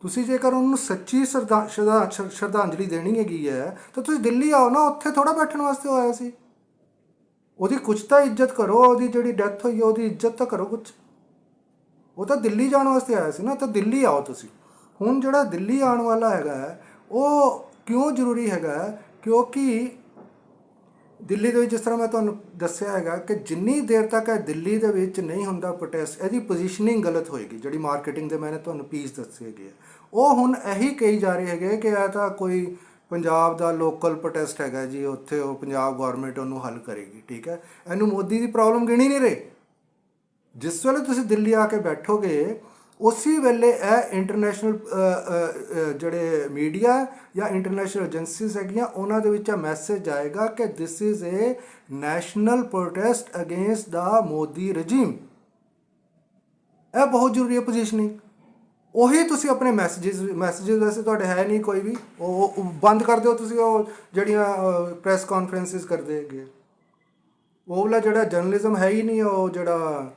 Speaker 1: ਤੁਸੀਂ ਜੇਕਰ ਉਹਨੂੰ ਸੱਚੀ ਸ਼ਰਧਾ- ਸ਼ਰਧਾ- ਸ਼ਰਧਾਂਜਲੀ ਦੇਣੀ ਹੈਗੀ ਹੈ, ਤਾਂ ਤੁਸੀਂ ਦਿੱਲੀ ਆਓ ਨਾ, ਉੱਥੇ ਥੋੜਾ ਬੈਠਣ ਵਾਸਤੇ ਆਇਆ ਸੀ। ਉਹਦੀ ਕੁਛ ਤਾਂ ਇੱਜ਼ਤ ਕਰੋ, ਉਹਦੀ ਜਿਹੜੀ ਡੈਥ ਹੋਈ ਉਹਦੀ ਇੱਜ਼ਤ ਤਾਂ ਕਰੋ ਕੁਛ। ਉਹ ਤਾਂ ਦਿੱਲੀ ਜਾਣ ਵਾਸਤੇ ਆਇਆ ਸੀ ਨਾ, ਤਾਂ ਦਿੱਲੀ ਆਓ ਤੁਸੀਂ। ਹੁਣ ਜਿਹੜਾ ਦਿੱਲੀ ਆਉਣ ਵਾਲਾ ਹੈਗਾ ਉਹ ਕਿਉਂ ਜ਼ਰੂਰੀ ਹੈਗਾ? ਕਿਉਂਕਿ ਦਿੱਲੀ ਦੇ ਵਿੱਚ ਜਿਸ ਤਰ੍ਹਾਂ ਮੈਂ ਤੁਹਾਨੂੰ ਦੱਸਿਆ ਹੈਗਾ ਕਿ ਜਿੰਨੀ ਦੇਰ ਤੱਕ ਇਹ ਦਿੱਲੀ ਦੇ ਵਿੱਚ ਨਹੀਂ ਹੁੰਦਾ ਪ੍ਰੋਟੈਸਟ ਇਹਦੀ ਪੋਜੀਸ਼ਨਿੰਗ ਗਲਤ ਹੋਏਗੀ, ਜਿਹੜੀ ਮਾਰਕੀਟਿੰਗ ਦੇ ਮੈंने ਤੁਹਾਨੂੰ ਪੀਸ ਦੱਸੇ ਹੈਗੇ ਆ। ਉਹ ਹੁਣ ਇਹੀ ਕਹੀ ਜਾ ਰਹੇ ਹੈਗੇ ਕਿ ਇਹ ਤਾਂ ਕੋਈ ਪੰਜਾਬ ਦਾ ਲੋਕਲ ਪ੍ਰੋਟੈਸਟ ਹੈਗਾ ਜੀ, ਉੱਥੇ ਉਹ ਪੰਜਾਬ ਗਵਰਨਮੈਂਟ ਉਹਨੂੰ ਹੱਲ ਕਰੇਗੀ, ਠੀਕ ਹੈ? ਇਹਨੂੰ ਮੋਦੀ ਦੀ ਪ੍ਰੋਬਲਮ ਗਿਣੀ ਨਹੀਂ ਰਹੇ। ਜਿਸ ਵੇਲੇ ਤੁਸੀਂ ਦਿੱਲੀ ਆ ਕੇ ਬੈਠੋਗੇ ਉਸੇ ਵੇਲੇ ਇਹ ਇੰਟਰਨੈਸ਼ਨਲ ਜਿਹੜੇ ਮੀਡੀਆ ਜਾਂ ਇੰਟਰਨੈਸ਼ਨਲ ਏਜੰਸੀਜ਼ ਹੈਗੀਆਂ, ਉਹਨਾਂ ਦੇ ਵਿੱਚ ਆ ਮੈਸੇਜ ਆਏਗਾ ਕਿ this is a national protest against the Modi regime ਇਹ ਬਹੁਤ ਜ਼ਰੂਰੀ ਹੈ ਪੋਜੀਸ਼ਨਿੰਗ ਉਹੀ ਤੁਸੀਂ ਆਪਣੇ ਮੈਸੇजेस ਮੈਸੇजेस ਵੈਸੇ ਤੁਹਾਡੇ ਹੈ ਨਹੀਂ ਕੋਈ ਵੀ। ਉਹ ਬੰਦ ਕਰ ਦਿਓ ਤੁਸੀਂ, ਉਹ ਜਿਹੜੀਆਂ ਪ੍ਰੈਸ ਕਾਨਫਰੰਸਸ ਕਰਦੇ ਹੈਗੇ। ਉਹ ਵਾਲਾ ਜਿਹੜਾ ਜਰਨਲਿਜ਼ਮ ਹੈ ਹੀ ਨਹੀਂ, ਉਹ ਜਿਹੜਾ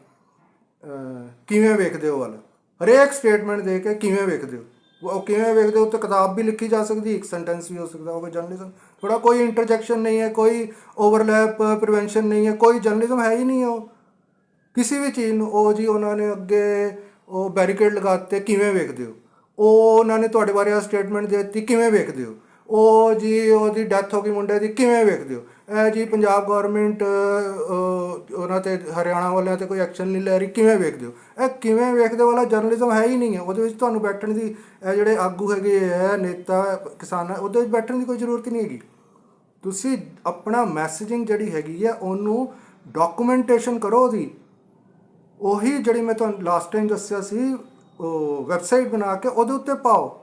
Speaker 1: ਕਿਵੇਂ ਵੇਖਦੇ ਹੋ ਵਾਲਾ। ਹਰੇਕ ਸਟੇਟਮੈਂਟ ਦੇ ਕੇ ਕਿਵੇਂ ਵੇਖਦੇ ਹੋ? ਉਹ ਕਿਵੇਂ ਵੇਖਦੇ ਹੋ ਤੇ ਕਿਤਾਬ ਵੀ ਲਿਖੀ ਜਾ ਸਕਦੀ, ਇੱਕ ਸੈਂਟੈਂਸ ਵੀ ਹੋ ਸਕਦਾ ਹੋਵੇ ਜਰਨਲਿਜ਼ਮ ਥੋੜਾ ਕੋਈ ਇੰਟਰਜੈਕਸ਼ਨ ਨਹੀਂ ਹੈ, ਕੋਈ ਓਵਰਲੈਪ ਪ੍ਰੀਵੈਂਸ਼ਨ ਨਹੀਂ ਹੈ, ਕੋਈ ਜਰਨਲਿਜ਼ਮ ਹੈ ਹੀ ਨਹੀਂ ਉਹ। ਕਿਸੇ ਵੀ ਚੀਜ਼ ਨੂੰ, ਉਹ ਜੀ ਉਹਨਾਂ ਨੇ ਅੱਗੇ ਉਹ ਬੈਰੀਕੇਡ ਲਗਾ ਦਿੱਤੇ, ਕਿਵੇਂ ਵੇਖਦੇ ਹੋ? ਉਹ ਉਹਨਾਂ ਨੇ ਤੁਹਾਡੇ ਬਾਰੇ ਆ ਸਟੇਟਮੈਂਟ ਦੇ ਦਿੱਤੀ, ਕਿਵੇਂ ਵੇਖਦੇ ਹੋ? ਉਹ ਜੀ, ਉਹਦੀ ਡੈਥ ਹੋ ਗਈ ਮੁੰਡੇ ਦੀ, ਕਿਵੇਂ ਵੇਖਦੇ ਹੋ? ਇਹ ਜੀ ਪੰਜਾਬ ਗਵਰਨਮੈਂਟ ਉਹਨਾਂ ਤੇ, ਹਰਿਆਣਾ ਵਾਲਿਆਂ ਤੇ ਕੋਈ ਐਕਸ਼ਨ ਨਹੀਂ ਲੈ ਰਹੀ, ਕਿਵੇਂ ਵੇਖਦੇ ਹੋ? ਇਹ ਕਿਵੇਂ ਵੇਖਦੇ ਵਾਲਾ ਜਰਨਲਿਜ਼ਮ ਹੈ ਹੀ ਨਹੀਂ ਹੈ। ਉਹਦੇ ਵਿੱਚ ਤੁਹਾਨੂੰ ਬੈਠਣ ਦੀ, ਇਹ ਜਿਹੜੇ ਆਗੂ ਹੈਗੇ ਹੈ ਨੇਤਾ, ਕਿਸਾਨ, ਉਹਦੇ ਵਿੱਚ ਬੈਠਣ ਦੀ ਕੋਈ ਜ਼ਰੂਰਤ ਨਹੀਂ ਹੈਗੀ। ਤੁਸੀਂ ਆਪਣਾ ਮੈਸੇਜਿੰਗ ਜਿਹੜੀ ਹੈਗੀ ਹੈ ਉਹਨੂੰ ਡਾਕੂਮੈਂਟੇਸ਼ਨ ਕਰੋ ਉਹਦੀ। ਉਹੀ ਜਿਹੜੀ ਮੈਂ ਤੁਹਾਨੂੰ ਲਾਸਟ ਟਾਈਮ ਦੱਸਿਆ ਸੀ, ਉਹ ਵੈਬਸਾਈਟ ਬਣਾ ਕੇ ਉਹਦੇ ਉੱਤੇ ਪਾਓ।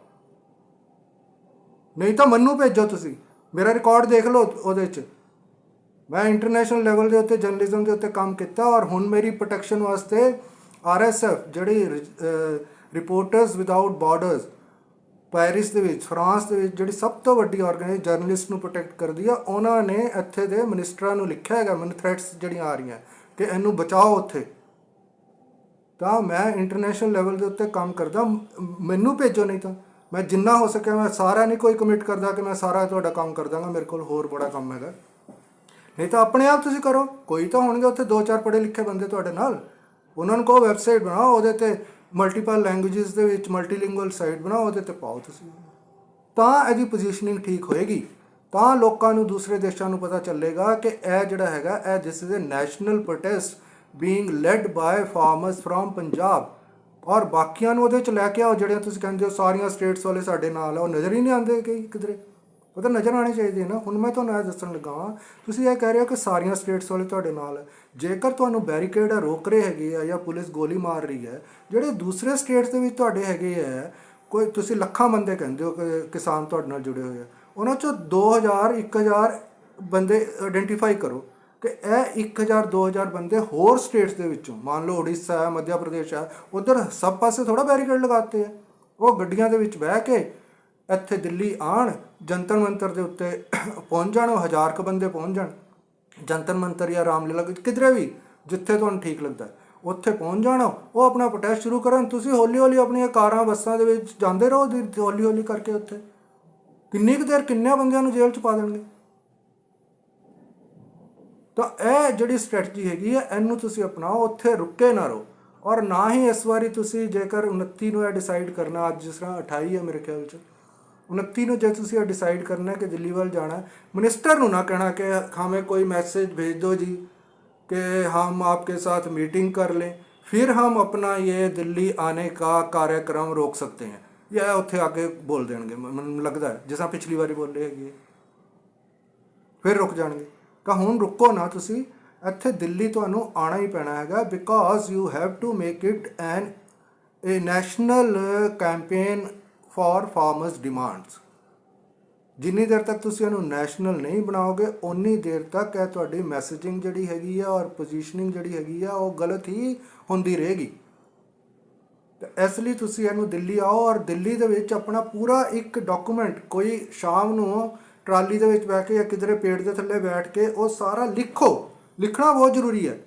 Speaker 1: ਨਹੀਂ ਤਾਂ ਮੈਨੂੰ ਭੇਜੋ ਤੁਸੀਂ। ਮੇਰਾ ਰਿਕਾਰਡ ਦੇਖ ਲਓ ਉਹਦੇ 'ਚ। ਮੈਂ ਇੰਟਰਨੈਸ਼ਨਲ ਲੈਵਲ ਦੇ ਉੱਤੇ ਜਰਨਲਿਜ਼ਮ ਦੇ ਉੱਤੇ ਕੰਮ ਕੀਤਾ ਔਰ ਹੁਣ ਮੇਰੀ ਪ੍ਰੋਟੈਕਸ਼ਨ ਵਾਸਤੇ ਆਰਐਸਐਫ ਜਿਹੜੀ ਰਿਪੋਰਟਰਸ ਵਿਦਆਊਟ ਬਾਰਡਰਸ ਪੈਰਿਸ ਦੇ ਵਿੱਚ ਫਰਾਂਸ ਦੇ ਵਿੱਚ, ਜਿਹੜੀ ਸਭ ਤੋਂ ਵੱਡੀ ਆਰਗੇਨਾਈਜ਼ ਜਰਨਲਿਸਟ ਨੂੰ ਪ੍ਰੋਟੈਕਟ ਕਰਦੀ ਆ, ਉਹਨਾਂ ਨੇ ਇੱਥੇ ਦੇ ਮਿਨਿਸਟਰਾਂ ਨੂੰ ਲਿਖਿਆ ਹੈਗਾ, ਮੈਨੂੰ ਥ੍ਰੈਟਸ ਜਿਹੜੀਆਂ ਆ ਰਹੀਆਂ, ਕਿ ਇਹਨੂੰ ਬਚਾਓ ਉੱਥੇ। ਤਾਂ ਮੈਂ ਇੰਟਰਨੈਸ਼ਨਲ ਲੈਵਲ ਦੇ ਉੱਤੇ ਕੰਮ ਕਰਦਾ ਮੈਨੂੰ ਭੇਜੋ ਨਹੀਂ ਤਾਂ। ਮੈਂ ਜਿੰਨਾ ਹੋ ਸਕਿਆ ਮੈਂ ਸਾਰਾ ਨਹੀਂ ਕੋਈ ਕਮਿਟ ਕਰਦਾ ਕਿ ਮੈਂ ਸਾਰਾ ਤੁਹਾਡਾ ਕੰਮ ਕਰ ਦਾਂਗਾ, ਮੇਰੇ ਕੋਲ ਹੋਰ ਬੜਾ ਕੰਮ ਹੈਗਾ। ਨਹੀਂ ਤਾਂ ਆਪਣੇ ਆਪ ਤੁਸੀਂ ਕਰੋ। ਕੋਈ ਤਾਂ ਹੋਣਗੇ ਉੱਥੇ ਦੋ ਚਾਰ ਪੜ੍ਹੇ ਲਿਖੇ ਬੰਦੇ ਤੁਹਾਡੇ ਨਾਲ। ਉਹਨਾਂ ਨੂੰ ਕਹੋ ਵੈਬਸਾਈਟ ਬਣਾਓ, ਉਹਦੇ ਤੇ ਮਲਟੀਪਲ ਲੈਂਗੁਏਜਸ ਦੇ ਵਿੱਚ ਮਲਟੀਲਿੰਗੁਅਲ ਸਾਈਟ ਬਣਾਓ, ਉਹਦੇ ਤੇ ਪਾਓ ਤੁਸੀਂ। ਤਾਂ ਇਹਦੀ ਪੋਜੀਸ਼ਨਿੰਗ ਠੀਕ ਹੋਏਗੀ। ਤਾਂ ਲੋਕਾਂ ਨੂੰ ਦੂਸਰੇ ਦੇਸ਼ਾਂ ਨੂੰ ਪਤਾ ਚੱਲੇਗਾ ਕਿ ਇਹ ਜਿਹੜਾ ਹੈਗਾ, ਇਹ this is a national protest being led by farmers from Punjab ਔਰ ਬਾਕੀਆਂ ਨੂੰ ਉਹਦੇ ਚ ਲੈ ਕੇ ਆਓ ਜਿਹੜੇ ਤੁਸੀਂ ਕਹਿੰਦੇ ਹੋ ਸਾਰੀਆਂ ਸਟੇਟਸ ਵਾਲੇ ਸਾਡੇ ਨਾਲ ਆ, ਉਹ ਨਜ਼ਰ ਹੀ ਨਹੀਂ ਆਉਂਦੇ ਕਿ ਕਿਧਰੇ। ਉਹ ਤਾਂ ਨਜ਼ਰ ਆਣੇ ਚਾਹੀਦੇ ਨਾ। ਹੁਣ ਮੈਂ ਤੁਹਾਨੂੰ ਇਹ ਦੱਸਣ ਲੱਗਾ ਹਾਂ ਤੁਸੀਂ ਇਹ ਕਹਿ ਰਹੇ ਹੋ ਕਿ ਸਾਰੀਆਂ ਸਟੇਟਸ ਵਾਲੇ ਤੁਹਾਡੇ ਨਾਲ ਜੇਕਰ ਤੁਹਾਨੂੰ ਬੈਰੀਕੇਡ ਆ, ਰੋਕ ਰਹੇ ਹੈਗੇ ਆ ਜਾਂ ਪੁਲਿਸ ਗੋਲੀ ਮਾਰ ਰਹੀ ਹੈ, ਜਿਹੜੇ ਦੂਸਰੇ ਸਟੇਟਸ ਦੇ ਵਿੱਚ ਤੁਹਾਡੇ ਹੈਗੇ ਆ, ਕੋਈ ਤੁਸੀਂ ਲੱਖਾਂ ਬੰਦੇ ਕਹਿੰਦੇ ਹੋ ਕਿ ਕਿਸਾਨ ਤੁਹਾਡੇ ਨਾਲ ਜੁੜੇ ਹੋਏ ਆ। ਉਹਨਾਂ ਚੋਂ 2000 1000 ਬੰਦੇ ਆਇਡੈਂਟੀਫਾਈ ਕਰੋ। ਕਿ ਇਹ 1000 2000 ਬੰਦੇ ਹੋਰ ਸਟੇਟਸ ਦੇ ਵਿੱਚੋਂ, ਮੰਨ ਲਓ ਉੜੀਸਾ ਹੈ, ਮੱਧ ਪ੍ਰਦੇਸ਼ ਹੈ, ਉਧਰ ਸਭ ਪਾਸੇ ਥੋੜਾ ਬੈਰੀਕੇਡ ਲਗਾਤੇ ਆ। ਉਹ ਗੱਡੀਆਂ ਦੇ ਵਿੱਚ ਬਹਿ ਕੇ ਇੱਥੇ ਦਿੱਲੀ ਆਣ ਜੰਤਰ ਮੰਤਰ ਦੇ ਉੱਤੇ ਪਹੁੰਚ ਜਾਣ, ਉਹ ਹਜ਼ਾਰ ਕ ਬੰਦੇ ਪਹੁੰਚ ਜਾਣ। ਜੰਤਰ ਮੰਤਰ ਜਾਂ ਰਾਮਲੀਲਾ ਕਿਧਰੇ ਵੀ, ਜਿੱਥੇ ਤੁਹਾਨੂੰ ਠੀਕ ਲੱਗਦਾ ਉੱਥੇ ਪਹੁੰਚ ਜਾਣਾ, ਉਹ ਆਪਣਾ ਪ੍ਰੋਟੈਸਟ ਸ਼ੁਰੂ ਕਰਨ। ਤੁਸੀਂ ਹੌਲੀ ਹੌਲੀ ਆਪਣੀਆਂ ਕਾਰਾਂ, ਬੱਸਾਂ ਦੇ ਵਿੱਚ ਜਾਂਦੇ ਰਹੋ ਹੌਲੀ ਹੌਲੀ ਕਰਕੇ ਉੱਥੇ। ਕਿੰਨੀ ਕੁ ਦੇਰ ਕਿੰਨੇ ਬੰਦਿਆਂ ਨੂੰ ਜੇਲ੍ਹ ਚ ਪਾ ਦੇਣਗੇ? ਤਾਂ ਇਹ ਜਿਹੜੀ ਸਟ੍ਰੈਟਜੀ ਹੈਗੀ ਹੈ ਇਹਨੂੰ ਤੁਸੀਂ ਅਪਣਾਓ, ਉੱਥੇ ਰੁਕੇ ਨਾ ਰਹੋ। ਔਰ ਨਾ ਹੀ ਇਸ ਵਾਰੀ ਤੁਸੀਂ ਜੇਕਰ 29 ਨੂੰ ਇਹ ਡਿਸਾਈਡ ਕਰਨਾ, ਅੱਜ ਜਿਸ ਤਰ੍ਹਾਂ 28 ਹੈ ਮੇਰੇ ਖਿਆਲ ਵਿੱਚ 29 ਨੂੰ ਜੇ ਤੁਸੀਂ ਇਹ ਡਿਸਾਈਡ ਕਰਨਾ ਕਿ ਦਿੱਲੀ ਵੱਲ ਜਾਣਾ ਮਿਨਿਸਟਰ ਨੂੰ ਨਾ ਕਹਿਣਾ ਕਿ ਹਮੇ ਕੋਈ ਮੈਸੇਜ ਭੇਜ ਦਿਓ ਜੀ, ਕਿ ਹਮ ਆਪਕੇ ਸਾਥ ਮੀਟਿੰਗ ਕਰ ਲੇ। ਫਿਰ ਹਮ ਆਪਣਾ ਇਹ ਦਿੱਲੀ आने ਕਾ कार्यक्रम ਰੋਕ सकते ਹੈ। यह ਉੱਥੇ ਆ ਕੇ ਬੋਲ ਦੇਣਗੇ, ਮੈਨੂੰ ਲੱਗਦਾ ਜਿਸਾਂ ਪਿਛਲੀ ਵਾਰੀ ਬੋਲੇ ਹੈਗੇ। ਫਿਰ ਰੁਕ ਜਾਣਗੇ। ਤਾਂ ਹੁਣ ਰੁਕੋ ਨਾ ਤੁਸੀਂ। ਇੱਥੇ ਦਿੱਲੀ ਤੁਹਾਨੂੰ ਆਣਾ ਹੀ ਪੈਣਾ ਹੈਗਾ because you have to make it an a national uh, campaign for farmers demands ਜਿੰਨੀ ਦੇਰ ਤੱਕ ਤੁਸੀਂ ਇਹਨੂੰ ਨੈਸ਼ਨਲ ਨਹੀਂ ਬਣਾਓਗੇ ਉਨੀ ਦੇਰ ਤੱਕ ਇਹ ਤੁਹਾਡੀ ਮੈਸੇਜਿੰਗ ਜਿਹੜੀ ਹੈਗੀ ਆ ਔਰ ਪੋਜੀਸ਼ਨਿੰਗ ਜਿਹੜੀ ਹੈਗੀ ਆ ਉਹ ਗਲਤ ਹੀ ਹੁੰਦੀ ਰਹੇਗੀ। ਤਾਂ ਇਸ ਲਈ ਤੁਸੀਂ ਇਹਨੂੰ ਦਿੱਲੀ ਆਓ ਔਰ ਦਿੱਲੀ ਦੇ ਵਿੱਚ ਆਪਣਾ ਪੂਰਾ ਇੱਕ ਡਾਕੂਮੈਂਟ ਕੋਈ ਸ਼ਾਮ ਨੂੰ ਟਰਾਲੀ ਦੇ ਵਿੱਚ ਬਹਿ ਕੇ ਜਾਂ ਕਿਧਰੇ ਪੇੜ ਦੇ ਥੱਲੇ ਬੈਠ ਕੇ ਉਹ ਸਾਰਾ ਲਿਖੋ। ਲਿਖਣਾ ਬਹੁਤ ਜ਼ਰੂਰੀ ਹੈ।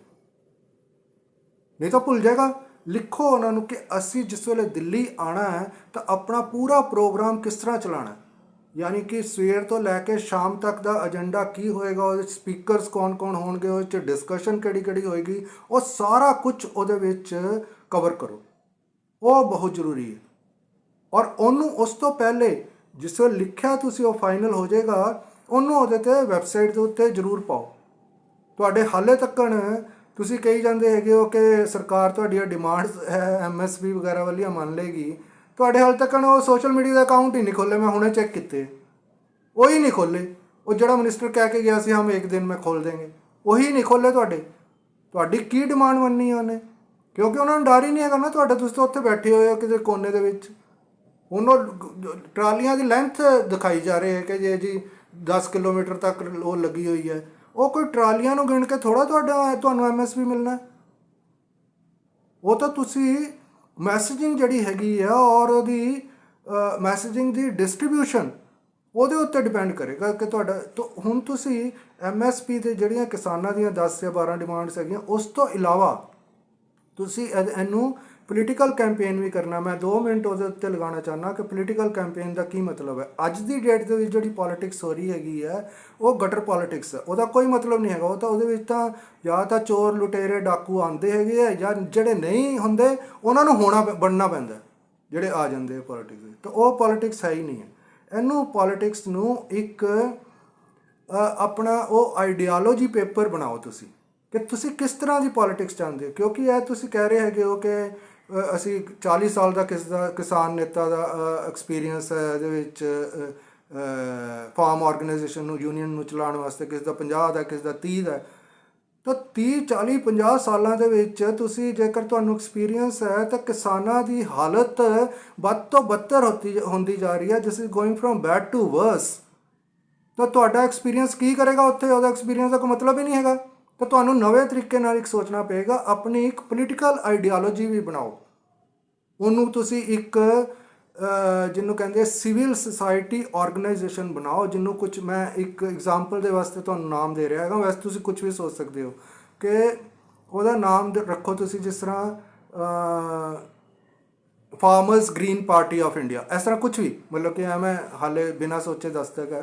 Speaker 1: ਨਹੀਂ ਤਾਂ ਭੁੱਲ ਜਾਏਗਾ। ਲਿਖੋ ਉਹਨਾਂ ਨੂੰ ਕਿ ਅਸੀਂ ਜਿਸ ਵੇਲੇ ਦਿੱਲੀ ਆਣਾ ਹੈ ਤਾਂ ਆਪਣਾ ਪੂਰਾ ਪ੍ਰੋਗਰਾਮ ਕਿਸ ਤਰ੍ਹਾਂ ਚਲਾਣਾ ਹੈ? ਯਾਨੀ ਕਿ ਸਵੇਰ ਤੋਂ ਲੈ ਕੇ ਸ਼ਾਮ ਤੱਕ ਦਾ ਏਜੰਡਾ ਕੀ ਹੋਏਗਾ, ਉਹਦੇ ਸਪੀਕਰਸ ਕੌਣ-ਕੌਣ ਹੋਣਗੇ, ਉਹਦੇ ਚ ਡਿਸਕਸ਼ਨ ਕਿਹੜੀ-ਕਿਹੜੀ ਹੋਏਗੀ, ਉਹ ਸਾਰਾ ਕੁਝ ਉਹਦੇ ਵਿੱਚ ਕਵਰ ਕਰੋ। ਉਹ ਬਹੁਤ ਜ਼ਰੂਰੀ ਹੈ। ਔਰ ਉਹਨੂੰ ਉਸ ਤੋਂ ਪਹਿਲੇ ਜਿਸ ਵੇਲੇ ਲਿਖਿਆ ਤੁਸੀਂ ਉਹ ਫਾਈਨਲ ਹੋ ਜਾਏਗਾ, ਉਹਨੂੰ ਉਹਦੇ ਤੇ ਵੈਬਸਾਈਟ ਦੇ ਉੱਤੇ ਜ਼ਰੂਰ ਪਾਓ। ਤੁਹਾਡੇ ਹਾਲੇ ਤੱਕਣ ਤੁਸੀਂ ਕਹੀ ਜਾਂਦੇ ਹੈਗੇ ਹੋ ਕਿ ਸਰਕਾਰ ਤੁਹਾਡੀਆਂ ਡਿਮਾਂਡਸ ਹੈ ਐਮਐਸਪੀ ਵਗੈਰਾ ਵਾਲੀਆਂ ਮੰਨ ਲੇਗੀ ਤੁਹਾਡੇ ਹਾਲੇ ਤੱਕਣ ਉਹ ਸੋਸ਼ਲ ਮੀਡੀਆ ਦਾ ਅਕਾਊਂਟ ਹੀ ਨਹੀਂ ਖੋਲੇ ਮੈਂ ਹੁਣੇ ਚੈੱਕ ਕੀਤੇ। ਉਹ ਹੀ ਨਹੀਂ ਖੋਲੇ ਉਹ ਜਿਹੜਾ ਮਿਨਿਸਟਰ ਕਹਿ ਕੇ ਗਿਆ ਸੀ, ਹਮ ਇੱਕ ਦਿਨ ਮੈਂ ਖੋਲ ਦੇਂਗੇ। ਉਹੀ ਨਹੀਂ ਖੋਲੇ ਤੁਹਾਡੇ। ਤੁਹਾਡੀ ਕੀ ਡਿਮਾਂਡ ਮੰਨੀ ਉਹਨੇ? ਕਿਉਂਕਿ ਉਹਨਾਂ ਨੂੰ ਡਰ ਹੀ ਨਹੀਂ ਹੈਗਾ ਨਾ ਤੁਹਾਡੇ ਤੁਸੀਂ ਤਾਂ ਉੱਥੇ ਬੈਠੇ ਹੋਏ ਹੋ ਕਿਸੇ ਕੋਨੇ ਦੇ ਵਿੱਚ। ਹੁਣ ਉਹ ਟਰਾਲੀਆਂ ਦੀ ਲੈਂਥ ਦਿਖਾਈ ਜਾ ਰਹੀ ਹੈ ਕਿ ਜੇ ਜੀ 10 ਕਿਲੋਮੀਟਰ ਤੱਕ ਉਹ ਲੱਗੀ ਹੋਈ ਹੈ। ਉਹ ਕੋਈ ਟਰਾਲੀਆਂ ਨੂੰ ਗਿਣ ਕੇ ਥੋੜਾ ਤੁਹਾਡਾ ਤੁਹਾਨੂੰ ਐਮਐਸਪੀ ਮਿਲਣਾ ਉਹ ਤਾਂ ਤੁਸੀਂ ਮੈਸੇਜਿੰਗ ਜਿਹੜੀ ਹੈਗੀ ਆ ਔਰ ਉਹਦੀ ਮੈਸੇਜਿੰਗ ਦੀ ਡਿਸਟ੍ਰੀਬਿਊਸ਼ਨ ਉਹਦੇ ਉੱਤੇ ਡਿਪੈਂਡ ਕਰੇਗਾ ਕਿ ਤੁਹਾਡਾ ਹੁਣ ਤੁਸੀਂ ਐਮਐਸਪੀ ਤੇ ਜਿਹੜੀਆਂ ਕਿਸਾਨਾਂ ਦੀਆਂ 10 ਜਾਂ 12 ਡਿਮਾਂਡਸ ਹੈਗੀਆਂ, ਉਸ ਤੋਂ ਇਲਾਵਾ ਤੁਸੀਂ ਇਹਨੂੰ ਪੋਲੀਟੀਕਲ ਕੈਂਪੇਨ ਵੀ ਕਰਨਾ, ਮੈਂ 2 ਮਿੰਟ ਉਹਦੇ ਉੱਤੇ ਲਗਾਉਣਾ ਚਾਹੁੰਦਾ ਕਿ ਪੋਲੀਟੀਕਲ ਕੈਂਪੇਨ ਦਾ ਕੀ ਮਤਲਬ ਹੈ? ਅੱਜ ਦੀ ਡੇਟ ਦੇ ਵਿੱਚ ਜਿਹੜੀ ਪੋਲਿਟਿਕਸ ਹੋ ਰਹੀ ਹੈਗੀ ਹੈ, ਉਹ ਗਟਰ ਪੋਲਿਟਿਕਸ ਹੈ। ਉਹਦਾ ਕੋਈ ਮਤਲਬ ਨਹੀਂ ਹੈਗਾ। ਉਹ ਤਾਂ ਉਹਦੇ ਵਿੱਚ ਤਾਂ ਜਾਂ ਤਾਂ ਚੋਰ ਲੁਟੇਰੇ, ਡਾਕੂ ਆਉਂਦੇ ਹੈਗੇ ਆ ਜਾਂ ਜਿਹੜੇ ਨਹੀਂ ਹੁੰਦੇ, ਉਹਨਾਂ ਨੂੰ ਹੋਣਾ ਪੈ- ਬਣਨਾ ਪੈਂਦਾ ਜਿਹੜੇ ਆ ਜਾਂਦੇ ਆ ਪੋਲਿਟਿਕਸ ਵਿੱਚ ਤਾਂ ਉਹ ਪੋਲਿਟਿਕਸ ਹੈ ਹੀ ਨਹੀਂ ਹੈ। ਇਹਨੂੰ ਪੋਲਿਟਿਕਸ ਨੂੰ ਇੱਕ ਆਪਣਾ ਉਹ ਆਈਡੀਓਲੋਜੀ ਪੇਪਰ ਬਣਾਓ ਤੁਸੀਂ, ਕਿ ਤੁਸੀਂ ਕਿਸ ਤਰ੍ਹਾਂ ਦੀ ਪੋਲਿਟਿਕਸ ਚਾਹੁੰਦੇ ਹੋ? ਕਿਉਂਕਿ ਇਹ ਤੁਸੀਂ ਕਹਿ ਰਹੇ ਹੈਗੇ ਹੋ ਕਿ ਅਸੀਂ 40 ਸਾਲ ਦਾ ਕਿਸ ਦਾ ਕਿਸਾਨ ਨੇਤਾ ਦਾ ਐਕਸਪੀਰੀਅੰਸ ਹੈ ਇਹਦੇ ਵਿੱਚ ਫਾਰਮ ਆਰਗੇਨਾਈਜੇਸ਼ਨ ਨੂੰ ਯੂਨੀਅਨ ਨੂੰ ਚਲਾਉਣ ਵਾਸਤੇ ਕਿਸ ਦਾ 50 ਦਾ, ਕਿਸ ਦਾ 30 ਦਾ। ਤਾਂ 30 40 50 ਸਾਲਾਂ ਦੇ ਵਿੱਚ ਤੁਸੀਂ ਜੇਕਰ ਤੁਹਾਨੂੰ ਐਕਸਪੀਰੀਅੰਸ ਹੈ ਤਾਂ ਕਿਸਾਨਾਂ ਦੀ ਹਾਲਤ ਵੱਧ ਤੋਂ ਬੱਤਰ ਹੁੰਦੀ ਹੁੰਦੀ ਜਾ ਰਹੀ ਹੈ। This is going from bad to worse ਤਾਂ ਤੁਹਾਡਾ ਐਕਸਪੀਰੀਅੰਸ ਕੀ ਕਰੇਗਾ ਉੱਥੇ? ਉਹਦਾ ਐਕਸਪੀਰੀਅੰਸ ਦਾ ਕੋਈ ਮਤਲਬ ਹੀ ਨਹੀਂ ਹੈਗਾ। ਤਾਂ ਤੁਹਾਨੂੰ ਨਵੇਂ ਤਰੀਕੇ ਨਾਲ ਇੱਕ ਸੋਚਣਾ ਪਏਗਾ, ਆਪਣੀ ਇੱਕ ਪੋਲੀਟੀਕਲ ਆਈਡੀਓਲੋਜੀ ਵੀ ਬਣਾਓ। ਉਹਨੂੰ ਤੁਸੀਂ ਇੱਕ ਜਿਹਨੂੰ ਕਹਿੰਦੇ ਸਿਵਲ ਸੁਸਾਇਟੀ ਆਰਗੇਨਾਈਜੇਸ਼ਨ ਬਣਾਓ, ਜਿਹਨੂੰ ਕੁਝ ਮੈਂ ਇੱਕ ਐਗਜ਼ਾਮਪਲ ਦੇ ਵਾਸਤੇ ਤੁਹਾਨੂੰ ਨਾਮ ਦੇ ਰਿਹਾ ਹੈਗਾ। ਵੈਸੇ ਤੁਸੀਂ ਕੁਝ ਵੀ ਸੋਚ ਸਕਦੇ ਹੋ ਕਿ ਉਹਦਾ ਨਾਮ ਰੱਖੋ ਤੁਸੀਂ ਜਿਸ ਤਰ੍ਹਾਂ farmers green party of India ਇਸ ਤਰ੍ਹਾਂ ਕੁਝ ਵੀ, ਮਤਲਬ ਕਿ ਐ ਮੈਂ ਹਾਲੇ ਬਿਨਾਂ ਸੋਚੇ ਦੱਸ ਤੱਕ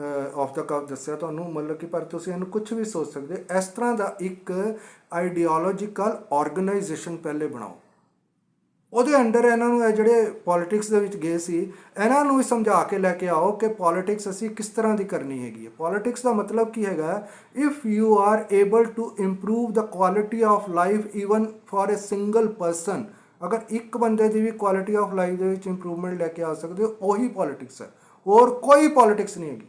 Speaker 1: ਆਫ ਦਾ ਕਪ ਦੱਸਿਆ ਤੁਹਾਨੂੰ, ਮਤਲਬ ਕਿ ਪਰ ਤੁਸੀਂ ਇਹਨੂੰ ਕੁਝ ਵੀ ਸੋਚ ਸਕਦੇ ਹੋ। ਇਸ ਤਰ੍ਹਾਂ ਦਾ ਇੱਕ ਆਈਡੀਓਲੋਜੀਕਲ ਆਰਗੇਨਾਈਜੇਸ਼ਨ ਪਹਿਲੇ ਬਣਾਓ। ਉਹਦੇ ਅੰਡਰ ਇਹਨਾਂ ਨੂੰ ਇਹ ਜਿਹੜੇ ਪੋਲਿਟਿਕਸ ਦੇ ਵਿੱਚ ਗਏ ਸੀ, ਇਹਨਾਂ ਨੂੰ ਵੀ ਸਮਝਾ ਕੇ ਲੈ ਕੇ ਆਓ ਕਿ ਪੋਲਿਟਿਕਸ ਅਸੀਂ ਕਿਸ ਤਰ੍ਹਾਂ ਦੀ ਕਰਨੀ ਹੈਗੀ ਹੈ। ਪੋਲਿਟਿਕਸ ਦਾ ਮਤਲਬ ਕੀ ਹੈਗਾ if you are able to improve the quality of life even for a single person ਅਗਰ ਇੱਕ ਬੰਦੇ ਦੀ ਵੀ ਕੁਆਲਿਟੀ ਆਫ ਲਾਈਫ ਦੇ ਵਿੱਚ ਇੰਪਰੂਵਮੈਂਟ ਲੈ ਕੇ ਆ ਸਕਦੇ ਹੋ, ਉਹੀ ਪੋਲਿਟਿਕਸ ਹੈ। ਹੋਰ ਕੋਈ ਪੋਲਿਟਿਕਸ ਨਹੀਂ ਹੈਗੀ।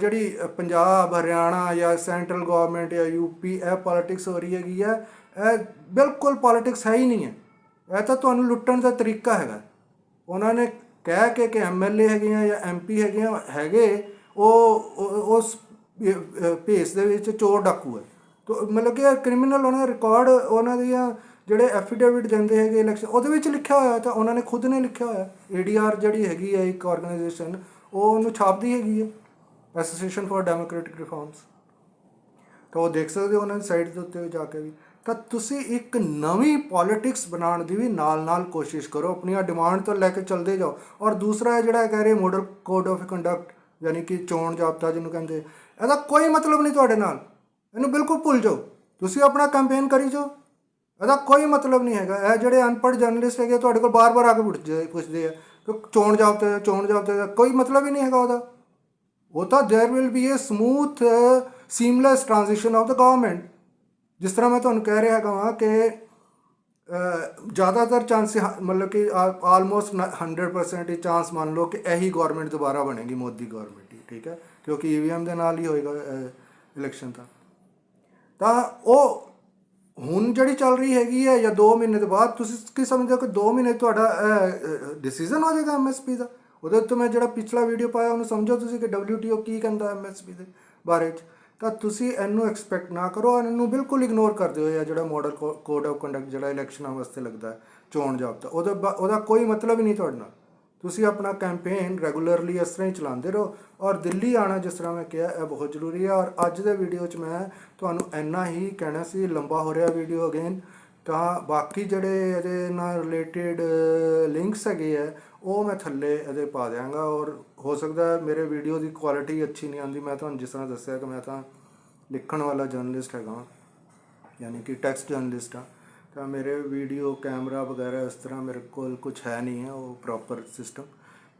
Speaker 1: ਜਿਹੜੀ ਪੰਜਾਬ, ਹਰਿਆਣਾ ਜਾਂ ਸੈਂਟਰਲ ਗਵਰਨਮੈਂਟ ਜਾਂ ਯੂਪੀ ਇਹ ਪੋਲਿਟਿਕਸ ਹੋ ਰਹੀ ਹੈਗੀ ਹੈ। ਇਹ ਬਿਲਕੁਲ ਪੋਲਿਟਿਕਸ ਹੈ ਹੀ ਨਹੀਂ ਹੈ। ਇਹ ਤਾਂ ਤੁਹਾਨੂੰ ਲੁੱਟਣ ਦਾ ਤਰੀਕਾ ਹੈਗਾ। ਉਹਨਾਂ ਨੇ ਕਹਿ ਕੇ ਕਿ ਐਮਐਲਏ ਹੈਗੇ ਆ ਜਾਂ ਐਮਪੀ ਹੈਗੇ ਆ, ਹੈਗੇ, ਉਹ, ਉਹ- ਉਸ ਭੇਸ ਦੇ ਵਿੱਚ ਚੋਰ ਡਾਕੂ ਹੈ। ਤੋ, ਮਤਲਬ ਕਿ ਕ੍ਰਿਮੀਨਲ ਉਹਨਾਂ ਦਾ ਰਿਕਾਰਡ ਉਹਨਾਂ ਦੀਆਂ ਜਿਹੜੇ ਐਫੀਡੇਵਿਟ ਦਿੰਦੇ ਹੈਗੇ ਇਲੈਕਸ਼ਨ ਉਹਦੇ ਵਿੱਚ ਲਿਖਿਆ ਹੋਇਆ ਤਾਂ ਉਹਨਾਂ ਨੇ ਖੁਦ ਨੇ ਲਿਖਿਆ ਹੋਇਆ। ਏਡੀਆਰ ਜਿਹੜੀ ਹੈਗੀ ਹੈ ਇੱਕ ਆਰਗੇਨਾਈਜੇਸ਼ਨ ਉਹ ਉਹਨੂੰ ਛਾਪਦੀ ਹੈਗੀ ਹੈ। Association for democratic reforms. ਤਾਂ ਉਹ ਦੇਖ ਸਕਦੇ ਹੋ ਉਹਨਾਂ ਦੀ ਸਾਈਟ ਦੇ ਉੱਤੇ ਜਾ ਕੇ ਵੀ। ਤਾਂ ਤੁਸੀਂ ਇੱਕ ਨਵੀਂ ਪੋਲਿਟਿਕਸ ਬਣਾਉਣ ਦੀ ਵੀ ਨਾਲ-ਨਾਲ ਕੋਸ਼ਿਸ਼ ਕਰੋ। ਆਪਣੀਆਂ ਡਿਮਾਂਡ ਤੋਂ ਲੈ ਕੇ ਚੱਲਦੇ ਜਾਓ। ਔਰ ਦੂਸਰਾ ਇਹ ਜਿਹੜਾ ਕਹਿ ਰਹੇ ਮਾਡਲ ਕੋਡ ਆਫ ਕੰਡਕਟ, ਯਾਨੀ ਕਿ ਚੋਣ ਜਾਬਤਾ ਜਿਹਨੂੰ ਕਹਿੰਦੇ, ਇਹਦਾ ਕੋਈ ਮਤਲਬ ਨਹੀਂ ਤੁਹਾਡੇ ਨਾਲ। ਇਹਨੂੰ ਬਿਲਕੁਲ ਭੁੱਲ ਜਾਓ। ਤੁਸੀਂ ਆਪਣਾ ਕੈਂਪੇਨ ਕਰੀ ਜਾਓ। ਇਹਦਾ ਕੋਈ ਮਤਲਬ ਨਹੀਂ ਹੈਗਾ। ਇਹ ਜਿਹੜੇ ਅਨਪੜ੍ਹ ਜਰਨਲਿਸਟ ਹੈਗੇ ਤੁਹਾਡੇ ਕੋਲ ਬਾਰ-ਬਾਰ ਆ ਕੇ ਪੁੱਛਦੇ ਪੁੱਛਦੇ ਆ ਕਿ ਚੋਣ ਜਾਬਤੇ ਚੋਣ ਜਾਬਤੇ ਦਾ ਕੋਈ ਮਤਲਬ ਹੀ ਨਹੀਂ ਹੈਗਾ ਉਹਦਾ। ਉਹ ਤਾਂ there will be a smooth seamless transition of the government ਜਿਸ ਤਰ੍ਹਾਂ ਮੈਂ ਤੁਹਾਨੂੰ ਕਹਿ ਰਿਹਾ ਹੈਗਾ ਵਾਂ ਕਿ ਅਹ, ਜ਼ਿਆਦਾਤਰ ਚਾਂਸ ਮਤਲਬ ਕਿ ਆਲਮੋਸਟ 100% ਹੀ ਚਾਂਸ ਮੰਨ ਲਓ ਕਿ ਇਹੀ ਗਵਰਨਮੈਂਟ ਦੁਬਾਰਾ ਬਣੇਗੀ ਮੋਦੀ ਗਵਰਨਮੈਂਟ ਹੀ ਠੀਕ ਹੈ ਕਿਉਂਕਿ ਈਵੀਐਮ ਦੇ ਨਾਲ ਹੀ ਹੋਏਗਾ ਇਲੈਕਸ਼ਨ ਤਾਂ ਤਾਂ ਉਹ ਹੁਣ ਜਿਹੜੀ ਚੱਲ ਰਹੀ ਹੈਗੀ ਹੈ ਜਾਂ 2 ਮਹੀਨੇ ਤੋਂ ਬਾਅਦ ਤੁਸੀਂ ਕੀ ਸਮਝਦੇ ਹੋ ਕਿ 2 ਮਹੀਨੇ 'ਚ ਤੁਹਾਡਾ ਡਿਸੀਜਨ ਹੋ ਜਾਏਗਾ ਐਮਐਸਪੀ ਦਾ ਉਹਦੇ ਉੱਤੇ ਮੈਂ ਜਿਹੜਾ ਪਿਛਲਾ ਵੀਡੀਓ ਪਾਇਆ, ਉਹਨੂੰ ਸਮਝੋ ਤੁਸੀਂ ਕਿ WTO ਕੀ ਕਹਿੰਦਾ ਐਮਐਸਪੀ ਦੇ ਬਾਰੇ 'ਚ। ਤਾਂ ਤੁਸੀਂ ਇਹਨੂੰ ਐਕਸਪੈਕਟ ਨਾ ਕਰੋ ਇਹਨੂੰ ਬਿਲਕੁਲ ਇਗਨੋਰ ਕਰਦੇ ਹੋ ਇਹ ਜਿਹੜਾ ਮਾਡਲ ਕੋਡ ਆਫ ਕੰਡਕਟ ਜਿਹੜਾ ਇਲੈਕਸ਼ਨਾਂ ਵਾਸਤੇ ਲੱਗਦਾ ਹੈ, ਚੋਣ ਜਾਬਤਾ। ਉਹਦਾ ਬਾ- ਉਹਦਾ ਕੋਈ ਮਤਲਬ ਹੀ ਨਹੀਂ ਤੁਹਾਡੇ ਨਾਲ। ਤੁਸੀਂ ਆਪਣਾ ਕੈਂਪੇਨ ਰੈਗੂਲਰਲੀ ਇਸ ਤਰ੍ਹਾਂ ਹੀ ਚਲਾਉਂਦੇ ਰਹੋ ਔਰ ਦਿੱਲੀ ਆਣਾ ਜਿਸ ਤਰ੍ਹਾਂ ਮੈਂ ਕਿਹਾ, ਇਹ ਬਹੁਤ ਜ਼ਰੂਰੀ ਹੈ ਔਰ ਅੱਜ ਦੇ ਵੀਡੀਓ 'ਚ ਮੈਂ ਤੁਹਾਨੂੰ ਇੰਨਾ ਹੀ ਕਹਿਣਾ ਸੀ, ਲੰਬਾ ਹੋ ਰਿਹਾ ਵੀਡੀਓ ਅਗੇਨ ਤਾਂ ਬਾਕੀ ਜਿਹੜੇ ਇਹਦੇ ਨਾਲ ਰਿਲੇਟਡ ਲਿੰਕਸ ਹੈਗੇ ਆ, ਉਹ ਮੈਂ ਥੱਲੇ ਇਹਦੇ ਪਾ ਦਿਆਂਗਾ ਔਰ ਹੋ ਸਕਦਾ ਮੇਰੇ ਵੀਡੀਓ ਦੀ ਕੁਆਲਿਟੀ ਅੱਛੀ ਨਹੀਂ ਆਉਂਦੀ। ਮੈਂ ਤੁਹਾਨੂੰ ਜਿਸ ਤਰ੍ਹਾਂ ਦੱਸਿਆ ਕਿ ਮੈਂ ਤਾਂ ਲਿਖਣ ਵਾਲਾ ਜਰਨਲਿਸਟ ਹੈਗਾ ਹਾਂ ਯਾਨੀ ਕਿ ਟੈਕਸਟ ਜਰਨਲਿਸਟ ਹਾਂ ਤਾਂ ਮੇਰੇ ਵੀਡੀਓ ਕੈਮਰਾ ਵਗੈਰਾ ਇਸ ਤਰ੍ਹਾਂ ਮੇਰੇ ਕੋਲ ਕੁਝ ਹੈ ਨਹੀਂ ਹੈ, ਉਹ ਪ੍ਰੋਪਰ ਸਿਸਟਮ